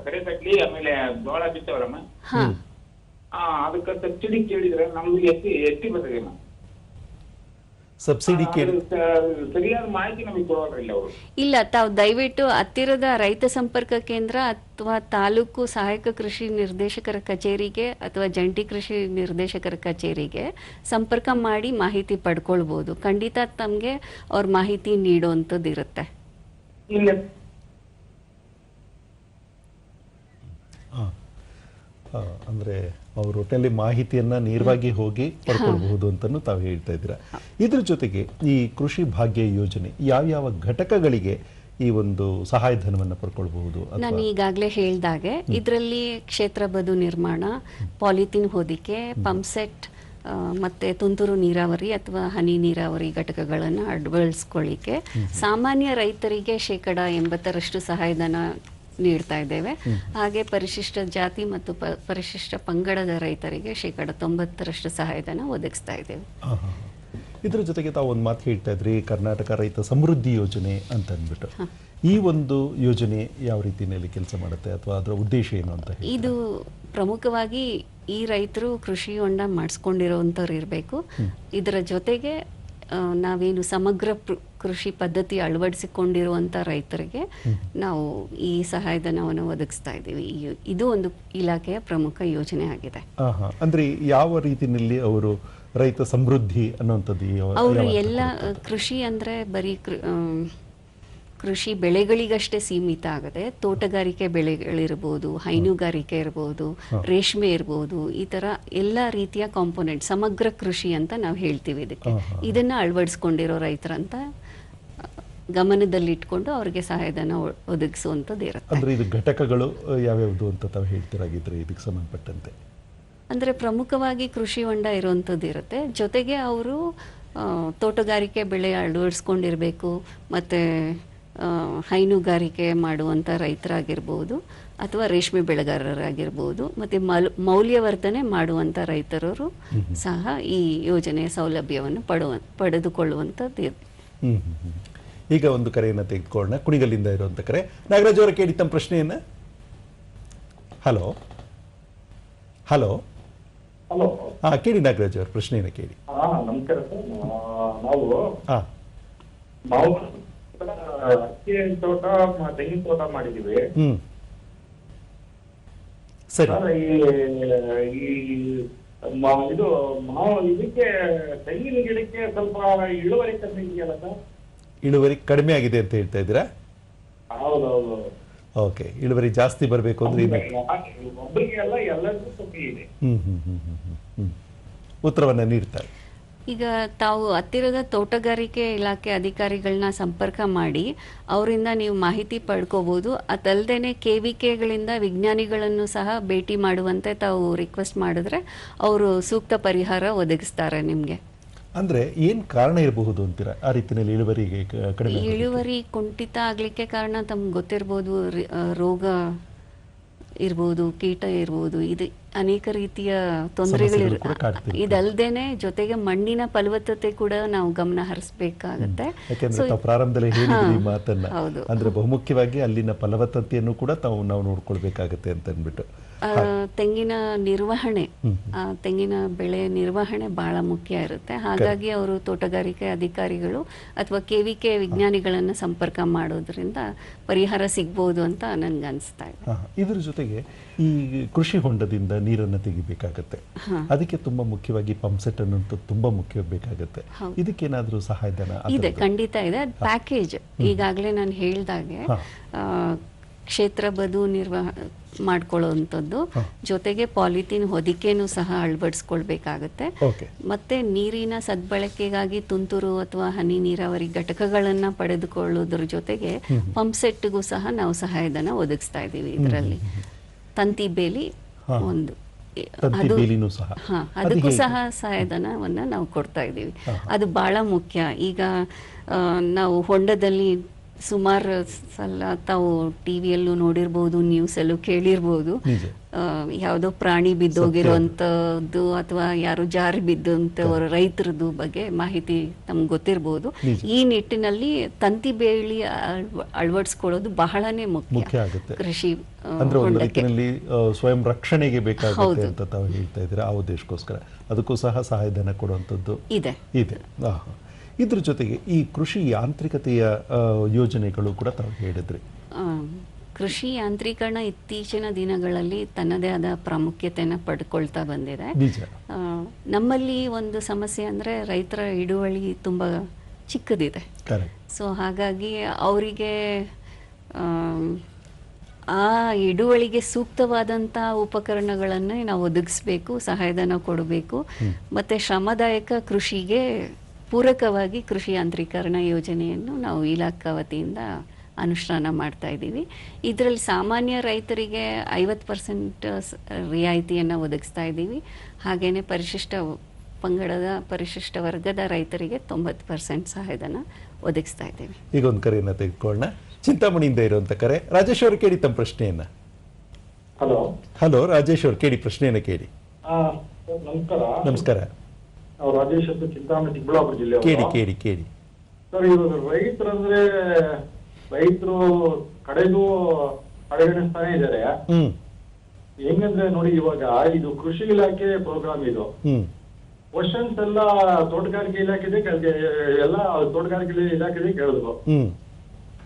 ಕರೆ ತಗ್ಲಿ ಆಮೇಲೆ ಜೋಳ ಬಿತ್ತವರಮ್ಮ. ಅದಕ್ಕೆ ಸಬ್ಸಿಡಿ ಕೇಳಿದ್ರೆ ನಮ್ದು ಎತ್ತಿ ಎತ್ತಿ ಬರ್ತದೆ ಅಮ್ಮ. ಸಬ್ಸಿಡಿ ಸರಿಯಾದ ಮಾಹಿತಿ ನಮಗೆ ಅವರು. ಇಲ್ಲ ತಾವು ದಯವಿಟ್ಟು ಹತ್ತಿರದ ರೈತ ಸಂಪರ್ಕ ಕೇಂದ್ರ ಅಥವಾ ತಾಲೂಕು ಸಹಾಯಕ ಕೃಷಿ ನಿರ್ದೇಶಕರ ಕಚೇರಿಗೆ ಅಥವಾ ಜಂಟಿ ಕೃಷಿ ನಿರ್ದೇಶಕರ ಕಚೇರಿಗೆ ಸಂಪರ್ಕ ಮಾಡಿ ಮಾಹಿತಿ ಪಡ್ಕೊಳ್ಬೋದು. ಖಂಡಿತ ತಮಗೆ ಅವ್ರ ಮಾಹಿತಿ ನೀಡುವಂಥದ್ದು ಇರುತ್ತೆ. ಇಲ್ಲ. ಆ, ಆ, ಅಂದ್ರೆ ಅವರು ಒಟ್ಟಿನಲ್ಲಿ ಮಾಹಿತಿಯನ್ನ ನೇರವಾಗಿ ಹೋಗಿ ಪಡ್ಕೊಳ್ಬಹುದು ಅಂತಲೂ ತಾವು ಹೇಳ್ತಾ ಇದ್ದೀರಾ. ಇದ್ರ ಜೊತೆಗೆ ಈ ಕೃಷಿ ಭಾಗ್ಯ ಯೋಜನೆ ಯಾವ್ಯಾವ ಘಟಕಗಳಿಗೆ ಈ ಒಂದು ಸಹಾಯಧನವನ್ನು ಪಡ್ಕೊಳ್ಬಹುದು ನಾನು ಈಗಾಗಲೇ ಹೇಳ್ದಾಗೆ ಇದರಲ್ಲಿ ಕ್ಷೇತ್ರ ಬದು ನಿರ್ಮಾಣ ಪಾಲಿಥಿನ್ ಹೊದಿಕೆ ಪಂಪ್ಸೆಟ್ ಸೆಟ್ ಮತ್ತೆ ತುಂತುರು ನೀರಾವರಿ ಅಥವಾ ಹನಿ ನೀರಾವರಿ ಘಟಕಗಳನ್ನು ಅಳವಡಿಸ್ಕೊಳ್ಳಿಕ್ಕೆ ಸಾಮಾನ್ಯ ರೈತರಿಗೆ ಶೇಕಡ ಎಂಬತ್ತರಷ್ಟು ಸಹಾಯಧನ ನೀಡ್ತಾ ಇದ್ದೇವೆ. ಹಾಗೆ ಪರಿಶಿಷ್ಟ ಜಾತಿ ಮತ್ತು ಪರಿಶಿಷ್ಟ ಪಂಗಡದ ರೈತರಿಗೆ ಶೇಕಡ ತೊಂಬತ್ತರಷ್ಟು ಸಹಾಯಧನ ಒದಗಿಸ್ತಾ ಇದ್ದೇವೆ. ಇದ್ರ ಜೊತೆಗೆ ತಾವು ಒಂದು ಮಾತು ಹೇಳ್ತಾ ಇದ್ರಿ ಕರ್ನಾಟಕ ರೈತ ಸಮೃದ್ಧಿ ಯೋಜನೆ ಅಂತ ಅಂದ್ಬಿಟ್ಟು ಈ ಒಂದು ಯೋಜನೆ ಯಾವ ರೀತಿಯಲ್ಲಿ ಕೆಲಸ ಮಾಡುತ್ತೆ ಅಥವಾ ಅದರ ಉದ್ದೇಶ ಏನು ಅಂತ ಇದು ಪ್ರಮುಖವಾಗಿ ಈ ರೈತರು ಕೃಷಿ ಹೊಂಡ ಮಾಡಿಸ್ಕೊಂಡಿರೋ ಇರಬೇಕು. ಇದರ ಜೊತೆಗೆ ನಾವೇನು ಸಮಗ್ರ ಕೃಷಿ ಪದ್ಧತಿ ಅಳವಡಿಸಿಕೊಂಡಿರುವಂತ ರೈತರಿಗೆ ನಾವು ಈ ಸಹಾಯಧನವನ್ನು ಒದಗಿಸ್ತಾ ಇದ್ದೀವಿ. ಇದು ಒಂದು ಇಲಾಖೆಯ ಪ್ರಮುಖ ಯೋಜನೆ ಆಗಿದೆ. ಅಂದ್ರೆ ಯಾವ ರೀತಿಯಲ್ಲಿ ಅವರು ರೈತ ಸಮೃದ್ಧಿ ಅನ್ನುವಂಥದ್ದು ಅವರು ಎಲ್ಲ ಕೃಷಿ ಅಂದ್ರೆ ಬರೀ ಕೃಷಿ ಬೆಳೆಗಳಿಗಷ್ಟೇ ಸೀಮಿತ ಆಗದೆ ತೋಟಗಾರಿಕೆ ಬೆಳೆಗಳಿರ್ಬೋದು ಹೈನುಗಾರಿಕೆ ಇರ್ಬೋದು ರೇಷ್ಮೆ ಇರ್ಬೋದು ಈ ತರ ಎಲ್ಲ ರೀತಿಯ ಕಾಂಪೋನೆಂಟ್ ಸಮಗ್ರ ಕೃಷಿ ಅಂತ ನಾವು ಹೇಳ್ತೀವಿ ಇದಕ್ಕೆ. ಇದನ್ನ ಅಳವಡಿಸ್ಕೊಂಡಿರೋ ರೈತರಂತ ಗಮನದಲ್ಲಿಟ್ಕೊಂಡು ಅವ್ರಿಗೆ ಸಹಾಯಧನ ಒದಗಿಸುವಂತದ್ದು ಒದಗಿಸುವಂಥದ್ದು ಇರುತ್ತೆ. ಅಂದ್ರೆ ಇದು ಘಟಕಗಳು ಯಾವ್ಯಾವುದು ಅಂತ ತಾವು ಹೇಳ್ತಿರಾಗಿದ್ರೆ ಇದಕ್ಕೆ ಸಂಬಂಧಪಟ್ಟಂತೆ? ಅಂದರೆ ಪ್ರಮುಖವಾಗಿ ಕೃಷಿ ಹೊಂಡ ಇರುವಂಥದ್ದು ಇರುತ್ತೆ. ಜೊತೆಗೆ ಅವರು ತೋಟಗಾರಿಕೆ ಬೆಳೆ ಅಳವಡಿಸ್ಕೊಂಡಿರಬೇಕು ಮತ್ತು ಹೈನುಗಾರಿಕೆ ಮಾಡುವಂಥ ರೈತರಾಗಿರ್ಬೋದು ಅಥವಾ ರೇಷ್ಮೆ ಬೆಳೆಗಾರರಾಗಿರ್ಬೋದು ಮತ್ತು ಮಲ್ ಮೌಲ್ಯವರ್ಧನೆ ಮಾಡುವಂಥ ರೈತರರು ಸಹ ಈ ಯೋಜನೆಯ ಸೌಲಭ್ಯವನ್ನು ಪಡುವ ಪಡೆದುಕೊಳ್ಳುವಂಥದ್ದು. ಈಗ ಒಂದು ಕರೆಯನ್ನು ತೆಗೆದುಕೊಳ್ಳೋಣ. ಕುಣಿಗಲ್ಲಿಂದ ಇರುವಂತ ಕರೆ. ನಾಗರಾಜ್ ಅವರ ಕೇಳಿ ತಮ್ಮ ಪ್ರಶ್ನೆಯನ್ನ. ಹಲೋ. ಹಲೋ. ಹಾ ಕೇಳಿ ನಾಗರಾಜ್ ಅವರ ಪ್ರಶ್ನೆಯನ್ನ ಕೇಳಿ. ನಾವು ತೋಟ ತೆಂಗಿನ ತೋಟ ಮಾಡಿದೀವಿ ಹ್ಮ್. ಸರಿ. ಈ ಇದು ಮಾವು ಇದಕ್ಕೆ ತೆಂಗಿನ ಗಿಡಕ್ಕೆ ಸ್ವಲ್ಪ ಇಳುವರಿ ಕಮ್ಮಿ ಇದೆಯಲ್ಲ ಸರ್? ಇಳುವರಿ ಕಡಿಮೆ ಆಗಿದೆ ಅಂತ ಹೇಳ್ತಾ ಇದ್ದೀರಾ? ಹೌದೌದು. ಓಕೆ ಇಳುವರಿ ಜಾಸ್ತಿ ಬರಬೇಕು ಅಂದ್ರೆ ಉತ್ತರವನ್ನ ನೀಡ್ತಾರೆ ಈಗ ತಾವು ಹತ್ತಿರದ ತೋಟಗಾರಿಕೆ ಇಲಾಖೆ ಅಧಿಕಾರಿಗಳನ್ನ ಸಂಪರ್ಕ ಮಾಡಿ ಅವರಿಂದ ನೀವು ಮಾಹಿತಿ ಪಡ್ಕೋಬಹುದು ಅದಲ್ಲದೆ ಕೆ ವಿ ಕೆಗಳಿಂದ ವಿಜ್ಞಾನಿಗಳನ್ನು ಸಹ ಭೇಟಿ ಮಾಡುವಂತೆ ತಾವು ರಿಕ್ವೆಸ್ಟ್ ಮಾಡಿದ್ರೆ ಅವರು ಸೂಕ್ತ ಪರಿಹಾರ ಒದಗಿಸ್ತಾರೆ ನಿಮಗೆ. ಅಂದ್ರೆ ಏನ್ ಕಾರಣ ಇರಬಹುದು ಅಂತೀರಾ ಆ ರೀತಿಯಲ್ಲಿ ಇಳುವರಿಗೆ ಕಡಿಮೆ? ಇಳುವರಿ ಕುಂಠಿತ ಆಗ್ಲಿಕ್ಕೆ ಕಾರಣ ತಮ್ಗೆ ಗೊತ್ತಿರ್ಬೋದು ರೋಗ ಇರ್ಬೋದು, ಕೀಟ ಇರ್ಬೋದು, ಇದು ಅನೇಕ ರೀತಿಯ ತೊಂದರೆಗಳು ಇದಲ್ದೇನೆ ಜೊತೆಗೆ ಮಣ್ಣಿನ ಫಲವತ್ತತೆ ಕೂಡ ನಾವು ಗಮನ ಹರಿಸಬೇಕಾಗತ್ತೆ. ಯಾಕೆಂದ್ರೆ ಪ್ರಾರಂಭದಲ್ಲಿ ಹೇಳಿದ್ರಿ ಮಾತನ್ನ. ಅಂದ್ರೆ ಬಹುಮುಖ್ಯವಾಗಿ ಅಲ್ಲಿನ ಫಲವತ್ತತೆಯನ್ನು ಕೂಡ ತಾವು ನಾವು ನೋಡ್ಕೊಳ್ಬೇಕಾಗತ್ತೆ ಅಂತ ಅಂದ್ಬಿಟ್ಟು ತೆಂಗಿನ ನಿರ್ವಹಣೆ ತೆಂಗಿನ ಬೆಳೆ ನಿರ್ವಹಣೆ ಬಹಳ ಮುಖ್ಯ ಇರುತ್ತೆ. ಹಾಗಾಗಿ ಅವರು ತೋಟಗಾರಿಕೆ ಅಧಿಕಾರಿಗಳು ಅಥವಾ ಕೆ ವಿ ಕೆ ವಿಜ್ಞಾನಿಗಳನ್ನ ಸಂಪರ್ಕ ಮಾಡೋದ್ರಿಂದ ಪರಿಹಾರ ಸಿಗ್ಬೋದು ಅಂತ ನನ್ಗೆ ಅನಿಸ್ತಾ ಇದೆ ಇದ್ರ ಜೊತೆಗೆ ಈ ಕೃಷಿ ಹೊಂಡದಿಂದ ನೀರನ್ನು ತೆಗಿಬೇಕಾಗುತ್ತೆ. ಅದಕ್ಕೆ ತುಂಬಾ ಮುಖ್ಯವಾಗಿ ಪಂಪ್ ಸೆಟ್ ಅನ್ನೋದು ತುಂಬಾ ಮುಖ್ಯ ಬೇಕಾಗುತ್ತೆ. ಇದಕ್ಕೇನಾದ್ರೂ ಸಹಾಯಧನ ಇದೆ ಖಂಡಿತ ಇದೆ. ಪ್ಯಾಕೇಜ್ ಈಗಾಗಲೇ ನಾನು ಹೇಳ್ದಾಗೆ ಕ್ಷೇತ್ರ ಬದು ನಿರ್ವಹ ಮಾಡ್ಕೊಳ್ಳೋವಂಥದ್ದು ಜೊತೆಗೆ ಪಾಲಿಥೀನ್ ಹೊದಿಕೆನೂ ಸಹ ಅಳವಡಿಸ್ಕೊಳ್ಬೇಕಾಗತ್ತೆ. ಮತ್ತೆ ನೀರಿನ ಸದ್ಬಳಕೆಗಾಗಿ ತುಂತುರು ಅಥವಾ ಹನಿ ನೀರಾವರಿ ಘಟಕಗಳನ್ನ ಪಡೆದುಕೊಳ್ಳೋದ್ರ ಜೊತೆಗೆ ಪಂಪ್ ಸೆಟ್ಗೂ ಸಹ ನಾವು ಸಹಾಯಧನ ಒದಗಿಸ್ತಾ ಇದ್ದೀವಿ ಇದರಲ್ಲಿ. ತಂತಿ ಬೇಲಿ. ಒಂದು. ಅದಕ್ಕೂ ಸಹ ಸಹಾಯಧನವನ್ನ ನಾವು ಕೊಡ್ತಾ ಇದ್ದೀವಿ. ಅದು ಬಹಳ ಮುಖ್ಯ. ಈಗ ನಾವು ಹೊಂಡದಲ್ಲಿ ಸುಮಾರು ಸಲ ತಾವು ಟಿವಿಯಲ್ಲೂ ನೋಡಿರ್ಬೋದು ನ್ಯೂಸಲ್ಲೂ ಕೇಳಿರ್ಬೋದು. ಯಾವುದೋ ಪ್ರಾಣಿ ಬಿದ್ದೋಗಿರುವಂತದ್ದು ಅಥವಾ ಯಾರು ಜಾರಿ ಬಿದ್ದಂಥವ್ರ ರೈತರದ್ದು ಬಗ್ಗೆ ಮಾಹಿತಿ ನಮ್ಗೆ ಗೊತ್ತಿರ್ಬೋದು. ಈ ನಿಟ್ಟಿನಲ್ಲಿ ತಂತಿ ಬೇಲಿ ಅಳ್ವ- ಅಳವಡಿಸ್ಕೊಳ್ಳೋದು ಬಹಳನೇ ಮುಖ್ಯ. ಮುಖ್ಯ ಆಗುತ್ತೆ. ಕೃಷಿ ಅಂದ್ರೆ ಒಂದು ರೀತಿಯಲ್ಲಿ ಸ್ವಯಂ ರಕ್ಷಣೆಗೆ ಬೇಕಾಗುತ್ತೆ ಅಂತ ತಾವು ಹೇಳ್ತಾ ಇದ್ದೀರಾ? ಆ ಉದ್ದೇಶಕ್ಕೋಸ್ಕರ. ಅದಕ್ಕೂ ಸಹ ಸಹಾಯಧನ ಕೊಡುವಂಥದ್ದು ಇದೆ. ಇದೆ. ಇದ್ರ ಜೊತೆಗೆ ಈ ಕೃಷಿ ಯಾಂತ್ರಿಕತೆಯ ಯೋಜನೆಗಳು ಕೂಡ ತಾವು ಹೇಳಿದ್ರಿ. ಕೃಷಿ ಯಾಂತ್ರೀಕರಣ ಇತ್ತೀಚಿನ ದಿನಗಳಲ್ಲಿ ತನ್ನದೇ ಆದ ಪ್ರಾಮುಖ್ಯತೆಯನ್ನು ಪಡ್ಕೊಳ್ತಾ ಬಂದಿದೆ. ನಮ್ಮಲ್ಲಿ ಒಂದು ಸಮಸ್ಯೆ ಅಂದ್ರೆ ರೈತರ ಹಿಡುವಳಿ ತುಂಬ ಚಿಕ್ಕದಿದೆ. ಸೊ ಹಾಗಾಗಿ ಅವರಿಗೆ ಆ ಹಿಡುವಳಿಗೆ ಸೂಕ್ತವಾದಂತಹ ಉಪಕರಣಗಳನ್ನೇ ನಾವು ಒದಗಿಸ್ಬೇಕು ಸಹಾಯಧನ ಕೊಡಬೇಕು. ಮತ್ತೆ ಶ್ರಮದಾಯಕ ಕೃಷಿಗೆ ಪೂರಕವಾಗಿ ಕೃಷಿ ಯಾಂತ್ರೀಕರಣ ಯೋಜನೆಯನ್ನು ನಾವು ಇಲಾಖಾ ವತಿಯಿಂದ ಅನುಷ್ಠಾನ ಮಾಡ್ತಾ ಇದ್ದೀವಿ. ಇದರಲ್ಲಿ ಸಾಮಾನ್ಯ ರೈತರಿಗೆ ಐವತ್ತು ಪರ್ಸೆಂಟ್ ರಿಯಾಯಿತಿಯನ್ನು ಒದಗಿಸ್ತಾ ಇದ್ದೀವಿ. ಹಾಗೆಯೇ ಪರಿಶಿಷ್ಟ ಪಂಗಡದ ಪರಿಶಿಷ್ಟ ವರ್ಗದ ರೈತರಿಗೆ ತೊಂಬತ್ತು ಪರ್ಸೆಂಟ್ ಸಹಾಯಧನ ಒದಗಿಸ್ತಾ ಇದ್ದೀವಿ. ಈಗ ಒಂದು ಕರೆಯನ್ನು ತೆಗೆದುಕೊಳ್ಳೋಣ. ಚಿಂತಾಮಣಿಯಿಂದ ಇರುವಂತ ಕರೆ. ರಾಜೇಶ್ ಅವರು ಕೇಳಿ ತಮ್ಮ ಪ್ರಶ್ನೆಯನ್ನ. ಹಲೋ. ಹಲೋ ರಾಜೇಶ್ ಅವರು ಕೇಳಿ ಪ್ರಶ್ನೆಯನ್ನ ಕೇಳಿ. ನಮಸ್ಕಾರ. ನಮಸ್ಕಾರ. ರಾಜೇಶ್ ಅಂತ ಚಿಂತಾಮಣಿ ಚಿಕ್ಕಬಳ್ಳಾಪುರ ಜಿಲ್ಲೆ ಕೇಳಿ ಕೇಳಿ ಕೇಳಿ. ಸರ್ ಇವಾಗ ರೈತರಂದ್ರೆ ರೈತರು ಕಡೆಗೂ ಕಡೆಗಣಿಸ್ತಾನೆ ಇದ್ದಾರೆ. ಹೆಂಗಂದ್ರೆ ನೋಡಿ ಇವಾಗ ಇದು ಕೃಷಿ ಇಲಾಖೆ ಪ್ರೋಗ್ರಾಮ್ ಇದು. ಕ್ವಶನ್ಸ್ ಎಲ್ಲ ತೋಟಗಾರಿಕೆ ಇಲಾಖೆದೇ ಕೇಳಿದೆ ಎಲ್ಲ ತೋಟಗಾರಿಕೆ ಇಲಾಖೆದೇ ಕೇಳಿದ್ರು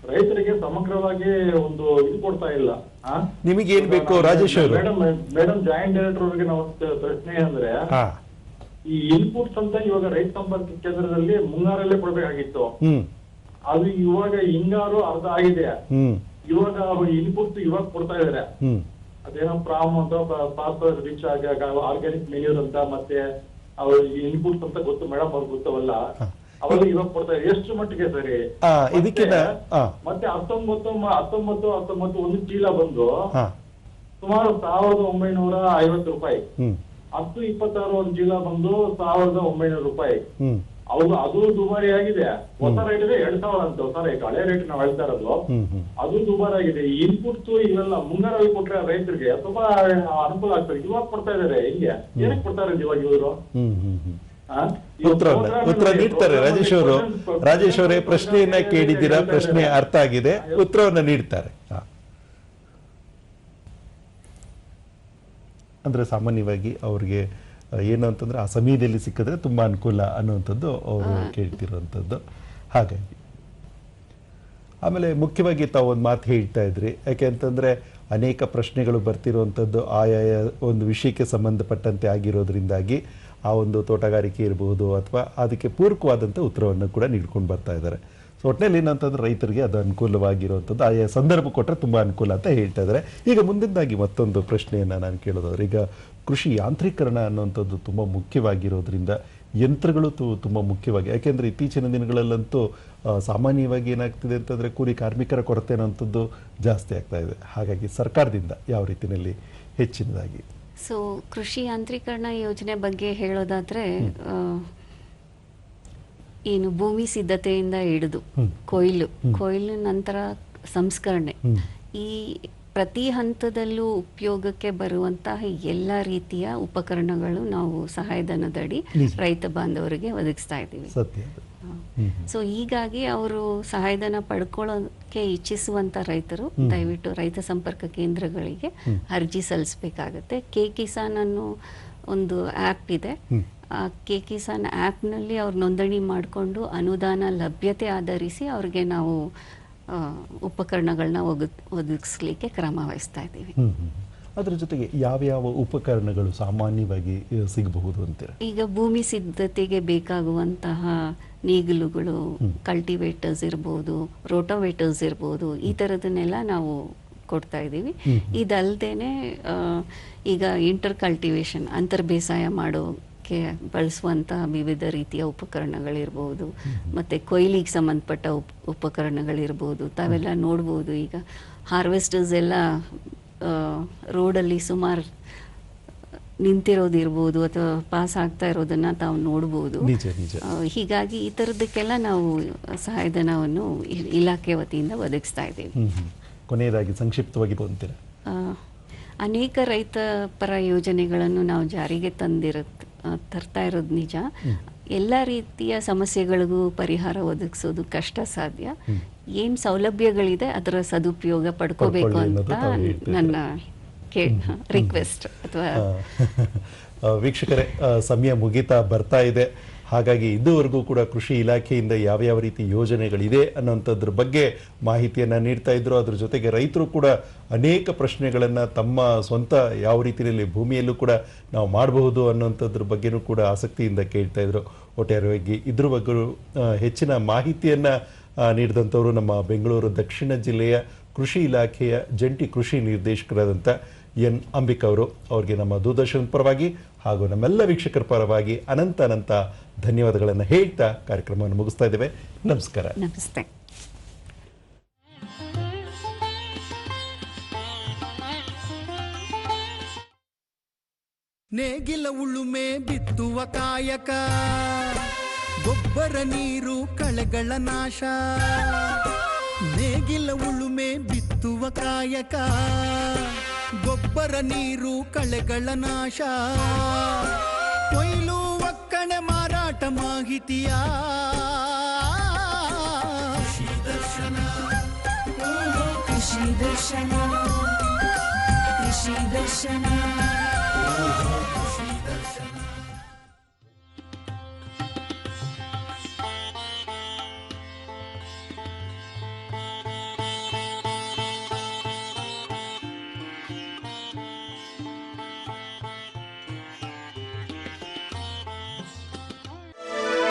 ರೈತರಿಗೆ ಸಮಗ್ರವಾಗಿ ಒಂದು ಇದು ಕೊಡ್ತಾ ಇಲ್ಲ. ಆ? ನಿಮಗೆ ಏನ್ ಬೇಕು Rajesh madam madam joint director ಅವರಿಗೆ ನಾವು ಪ್ರಶ್ನೆ ಅಂದ್ರೆ ಈ ಇನ್ಪುಟ್ಸ್ ಅಂತ ಇವಾಗ ರೈತ ಸಂಪರ್ಕ ಕೇಂದ್ರದಲ್ಲಿ ಮುಂಗಾರಲ್ಲೇ ಕೊಡ್ಬೇಕಾಗಿತ್ತು. ಅದು ಇವಾಗ ಹಿಂಗಾರು ಅರ್ಧ ಆಗಿದೆ. ಇವಾಗ ಇನ್ಪುಟ್ ಇವಾಗ ಕೊಡ್ತಾ ಇದಾರೆ. ಅದೇನೋ ಪ್ರಾಮ್ ಅಂತ ರಿಚ್ ರಿಚ್ ಆರ್ಗ್ಯಾನಿಕ್ ಮೆನ್ಯೂರ್ ಅಂತ ಮತ್ತೆ ಅವ್ರ ಇನ್ಪುಟ್ಸ್ ಅಂತ ಗೊತ್ತು ಮೇಡಮ್ ಅವ್ರಿಗೆ ಗೊತ್ತವಲ್ಲ. ಅವೆಲ್ಲ ಇವಾಗ ಕೊಡ್ತಾ ಇದ್ದಾರೆ ಎಷ್ಟು ಮಟ್ಟಿಗೆ ಸರಿ? ಇದಕ್ಕೆ ಮತ್ತೆ ಹತ್ತೊಂಬತ್ತು ಹತ್ತೊಂಬತ್ತು ಹತ್ತೊಂಬತ್ತು ಒಂದು ಚೀಲ ಬಂದು ಸುಮಾರು ಸಾವಿರದ ಒಂಬೈನೂರ ಐವತ್ತು ರೂಪಾಯಿ. ಹತ್ತು ಇಪ್ಪತ್ತಾರು ಒಂದು ಚೀಲ ಬಂದು ಸಾವಿರದ ಒಂಬೈನೂರು ರೂಪಾಯಿ. ಹೌದು ಅದು ದುಬಾರಿ ಆಗಿದೆ ಹೊಸ ರೇಟ್ ಇದೆ ಎರಡ್ ಸಾವಿರ ಅಂತ. ಹೊಸ ರೇಟ್ ಹಳೆ ರೇಟ್ ನಾವು ಹೇಳ್ತಾ ಇರೋದು. ಅದು ದುಬಾರಿ ಆಗಿದೆ ಇನ್ಪುಟ್ ಇವೆಲ್ಲ ಮುಂಗಾರಲ್ಲಿ ಕೊಟ್ರೆ ರೈತರಿಗೆ ತುಂಬಾ ಅನುಕೂಲ ಆಗ್ತದೆ. ಇವಾಗ ಕೊಡ್ತಾ ಇದಾರೆ ಹಿಂಗೆ? ಏನಕ್ಕೆ ಕೊಡ್ತಾರೆ ಇರೋದು ಇವಾಗ ಇವರು? ಉತ್ತರ ನೀಡ್ತಾರೆ. ರಾಜೇಶ್ ಅವರು ರಾಜೇಶ್ ಅವರೇ ಪ್ರಶ್ನೆಯನ್ನ ಕೇಳಿದ್ದೀರಾ? ಪ್ರಶ್ನೆ ಅರ್ಥ ಆಗಿದೆ. ಉತ್ತರವನ್ನ ನೀಡ್ತಾರೆ. ಅಂದ್ರೆ ಸಾಮಾನ್ಯವಾಗಿ ಅವ್ರಿಗೆ ಏನು ಅಂತಂದ್ರೆ ಆ ಸಮಯದಲ್ಲಿ ಸಿಕ್ಕಿದ್ರೆ ತುಂಬಾ ಅನುಕೂಲ ಅನ್ನುವಂಥದ್ದು ಅವರು ಕೇಳ್ತಿರುವಂಥದ್ದು. ಹಾಗಾಗಿ ಆಮೇಲೆ ಮುಖ್ಯವಾಗಿ ತಾವು ಒಂದು ಮಾತು ಹೇಳ್ತಾ ಇದ್ರಿ. ಯಾಕೆ ಅಂತಂದ್ರೆ ಅನೇಕ ಪ್ರಶ್ನೆಗಳು ಬರ್ತಿರುವಂಥದ್ದು ಆಯಾಯ ಒಂದು ವಿಷಯಕ್ಕೆ ಸಂಬಂಧಪಟ್ಟಂತೆ ಆಗಿರೋದ್ರಿಂದಾಗಿ ಆ ಒಂದು ತೋಟಗಾರಿಕೆ ಇರಬಹುದು ಅಥವಾ ಅದಕ್ಕೆ ಪೂರಕವಾದಂಥ ಉತ್ತರವನ್ನು ಕೂಡ ನೀಡ್ಕೊಂಡು ಬರ್ತಾ ಇದ್ದಾರೆ. ಸೊ ಒಟ್ಟಿನಲ್ಲಿ ಏನಂತಂದ್ರೆ ರೈತರಿಗೆ ಅದು ಅನುಕೂಲವಾಗಿರುವಂಥದ್ದು. ಆಯಾ ಸಂದರ್ಭ ಕೊಟ್ಟರೆ ತುಂಬ ಅನುಕೂಲ ಅಂತ ಹೇಳ್ತಾ ಇದ್ದಾರೆ. ಈಗ ಮುಂದಿನದಾಗಿ ಮತ್ತೊಂದು ಪ್ರಶ್ನೆಯನ್ನು ನಾನು ಕೇಳೋದಾದ್ರೆ ಈಗ ಕೃಷಿ ಯಾಂತ್ರೀಕರಣ ಅನ್ನುವಂಥದ್ದು ತುಂಬ ಮುಖ್ಯವಾಗಿರೋದ್ರಿಂದ ಯಂತ್ರಗಳು ತು ತುಂಬ ಮುಖ್ಯವಾಗಿ ಯಾಕೆಂದರೆ ಇತ್ತೀಚಿನ ದಿನಗಳಲ್ಲಂತೂ ಸಾಮಾನ್ಯವಾಗಿ ಏನಾಗ್ತಿದೆ ಅಂತಂದರೆ ಕೂಲಿ ಕಾರ್ಮಿಕರ ಕೊರತೆ ಅನ್ನೋಂಥದ್ದು ಜಾಸ್ತಿ ಆಗ್ತಾ ಇದೆ. ಹಾಗಾಗಿ ಸರ್ಕಾರದಿಂದ ಯಾವ ರೀತಿಯಲ್ಲಿ ಹೆಚ್ಚಿನದಾಗಿ. ಸೊ ಕೃಷಿ ಯಾಂತ್ರೀಕರಣ ಯೋಜನೆ ಬಗ್ಗೆ ಹೇಳೋದಾದರೆ ಏನು ಭೂಮಿ ಸಿದ್ಧತೆಯಿಂದ ಹಿಡಿದು ಕೊಯ್ಲು. ಕೊಯ್ಲು ನಂತರ ಸಂಸ್ಕರಣೆ. ಈ ಪ್ರತಿ ಹಂತದಲ್ಲೂ ಉಪಯೋಗಕ್ಕೆ ಬರುವಂತಹ ಎಲ್ಲ ರೀತಿಯ ಉಪಕರಣಗಳು ನಾವು ಸಹಾಯಧನದಡಿ. ರೈತ ಬಾಂಧವರಿಗೆ ಒದಗಿಸ್ತಾ ಇದ್ದೀವಿ. ಸೊ ಹೀಗಾಗಿ ಅವರು ಸಹಾಯಧನ ಪಡ್ಕೊಳ್ಳೋಕೆ ಇಚ್ಛಿಸುವಂತ ರೈತರು ದಯವಿಟ್ಟು ರೈತ ಸಂಪರ್ಕ ಕೇಂದ್ರಗಳಿಗೆ ಅರ್ಜಿ ಸಲ್ಲಿಸಬೇಕಾಗತ್ತೆ. ಕೆ ಕಿಸಾನ್ ಅನ್ನೋ ಒಂದು ಆ್ಯಪ್ ಇದೆ. ಆ ಕೆ ಕಿಸಾನ್ ಆ್ಯಪ್ನಲ್ಲಿ ಅವ್ರು ನೋಂದಣಿ ಮಾಡಿಕೊಂಡು ಅನುದಾನ ಲಭ್ಯತೆ ಆಧರಿಸಿ ಅವ್ರಿಗೆ ನಾವು ಉಪಕರಣಗಳನ್ನ ಒದಗ್ ಒದಗಿಸ್ಲಿಕ್ಕೆ ಕ್ರಮ ವಹಿಸ್ತಾ ಇದ್ದೀವಿ. ಅದರ ಜೊತೆಗೆ ಯಾವ ಯಾವ್ಯಾವ ಉಪಕರಣಗಳು ಸಾಮಾನ್ಯವಾಗಿ ಸಿಗಬಹುದು ಅಂತೀರ? ಈಗ ಭೂಮಿ ಸಿದ್ಧತೆಗೆ ಬೇಕಾಗುವಂತಹ ನೇಗಿಲುಗಳು ಕಲ್ಟಿವೇಟರ್ಸ್ ಇರ್ಬೋದು ರೋಟೋವೇಟರ್ಸ್ ಇರ್ಬೋದು ಈ ಥರದನ್ನೆಲ್ಲ ನಾವು ಕೊಡ್ತಾ ಇದ್ದೀವಿ. ಇದಲ್ದೇನೆ ಈಗ ಇಂಟರ್ ಕಲ್ಟಿವೇಶನ್ ಅಂತರ್ ಬೇಸಾಯ ಮಾಡೋಕ್ಕೆ ಬಳಸುವಂಥ ವಿವಿಧ ರೀತಿಯ ಉಪಕರಣಗಳಿರ್ಬೋದು ಮತ್ತೆ ಕೊಯ್ಲಿಗೆ ಸಂಬಂಧಪಟ್ಟ ಉಪ್ ಉಪಕರಣಗಳಿರ್ಬೋದು ತಾವೆಲ್ಲ ನೋಡ್ಬೋದು ಈಗ ಹಾರ್ವೆಸ್ಟರ್ಸ್ ಎಲ್ಲ ರೋಡಲ್ಲಿ ಸುಮಾರು ನಿಂತಿರೋದಿರ್ಬೋದು ಅಥವಾ ಪಾಸ್ ಆಗ್ತಾ ಇರೋದನ್ನ ತಾವು ನೋಡ್ಬೋದು. ಹೀಗಾಗಿ ಈ ಥರದಕ್ಕೆಲ್ಲ ನಾವು ಸಹಾಯಧನವನ್ನು ಇಲಾಖೆ ವತಿಯಿಂದ ಒದಗಿಸ್ತಾ ಇದ್ದೀವಿ. ಕೊನೆಯದಾಗಿ ಸಂಕ್ಷಿಪ್ತವಾಗಿ ಅನೇಕ ರೈತ ಪರ ಯೋಜನೆಗಳನ್ನು ನಾವು ಜಾರಿಗೆ ತಂದಿರತ್ ಆ, ತರ್ತಾ ಇರೋದು ನಿಜ. ಎಲ್ಲ ರೀತಿಯ ಸಮಸ್ಯೆಗಳಿಗೂ ಪರಿಹಾರ ಒದಗಿಸೋದು ಕಷ್ಟ ಸಾಧ್ಯ. ಏನು ಸೌಲಭ್ಯಗಳಿದೆ ಅದರ ಸದುಪಯೋಗ ಪಡ್ಕೋಬೇಕು ಅಂತ. ನನ್ನ ರಿಕ್ವೆಸ್ಟ್ ಅಥವಾ ವೀಕ್ಷಕರೇ ಸಮಯ ಮುಗಿತಾ ಬರ್ತಾ ಇದೆ. ಹಾಗಾಗಿ ಇದುವರೆಗೂ ಕೂಡ ಕೃಷಿ ಇಲಾಖೆಯಿಂದ ಯಾವ ಯಾವ ರೀತಿ ಯೋಜನೆಗಳಿದೆ ಅನ್ನುವಂಥದ್ರ ಬಗ್ಗೆ ಮಾಹಿತಿಯನ್ನು ನೀಡ್ತಾ ಇದ್ರು. ಅದ್ರ ಜೊತೆಗೆ ರೈತರು ಕೂಡ ಅನೇಕ ಪ್ರಶ್ನೆಗಳನ್ನು ತಮ್ಮ ಸ್ವಂತ ಯಾವ ರೀತಿಯಲ್ಲಿ ಭೂಮಿಯಲ್ಲೂ ಕೂಡ ನಾವು ಮಾಡಬಹುದು ಅನ್ನೋಂಥದ್ರ ಬಗ್ಗೆನೂ ಕೂಡ ಆಸಕ್ತಿಯಿಂದ ಕೇಳ್ತಾ ಇದ್ರು. ಒಟ್ಟಾರೆಯಾಗಿ ಇದ್ರ ಬಗ್ಗೆ ಹೆಚ್ಚಿನ ಮಾಹಿತಿಯನ್ನು ನೀಡಿದಂಥವರು ನಮ್ಮ ಬೆಂಗಳೂರು ದಕ್ಷಿಣ ಜಿಲ್ಲೆಯ ಕೃಷಿ ಇಲಾಖೆಯ ಜಂಟಿ ಕೃಷಿ ನಿರ್ದೇಶಕರಾದಂಥ ಎನ್ ಅಂಬಿಕಾ ಅವರು ಅವ್ರಿಗೆ ನಮ್ಮ ದೂರದರ್ಶನ ಪರವಾಗಿ ಹಾಗೂ ನಮ್ಮೆಲ್ಲ ವೀಕ್ಷಕರ ಪರವಾಗಿ ಅನಂತ ಅನಂತ ಧನ್ಯವಾದಗಳನ್ನು ಹೇಳ್ತಾ ಕಾರ್ಯಕ್ರಮವನ್ನು ಮುಗಿಸ್ತಾ ಇದ್ದೇವೆ. ನಮಸ್ಕಾರ. ನಮಸ್ತೆ. ನೇಗಿಲ ಉಳುಮೆ ಬಿತ್ತುವ ಕಾಯಕ ಗೊಬ್ಬರ ನೀರು ಕಳೆಗಳ ನಾಶ. ನೇಗಿಲ ಉಳುಮೆ ಬಿತ್ತುವ ಕಾಯಕ ಗೊಬ್ಬರ ನೀರು ಕಳೆಗಳ ನಾಶ. ಕೊಯ್ಲು ಒಕ್ಕಣೆ ಮಾರಾಟ ಮಾಹಿತಿಯ. ಕೃಷಿ ದರ್ಶನ. ಕೃಷಿ ದರ್ಶನ. ಕೃಷಿ ದರ್ಶನ.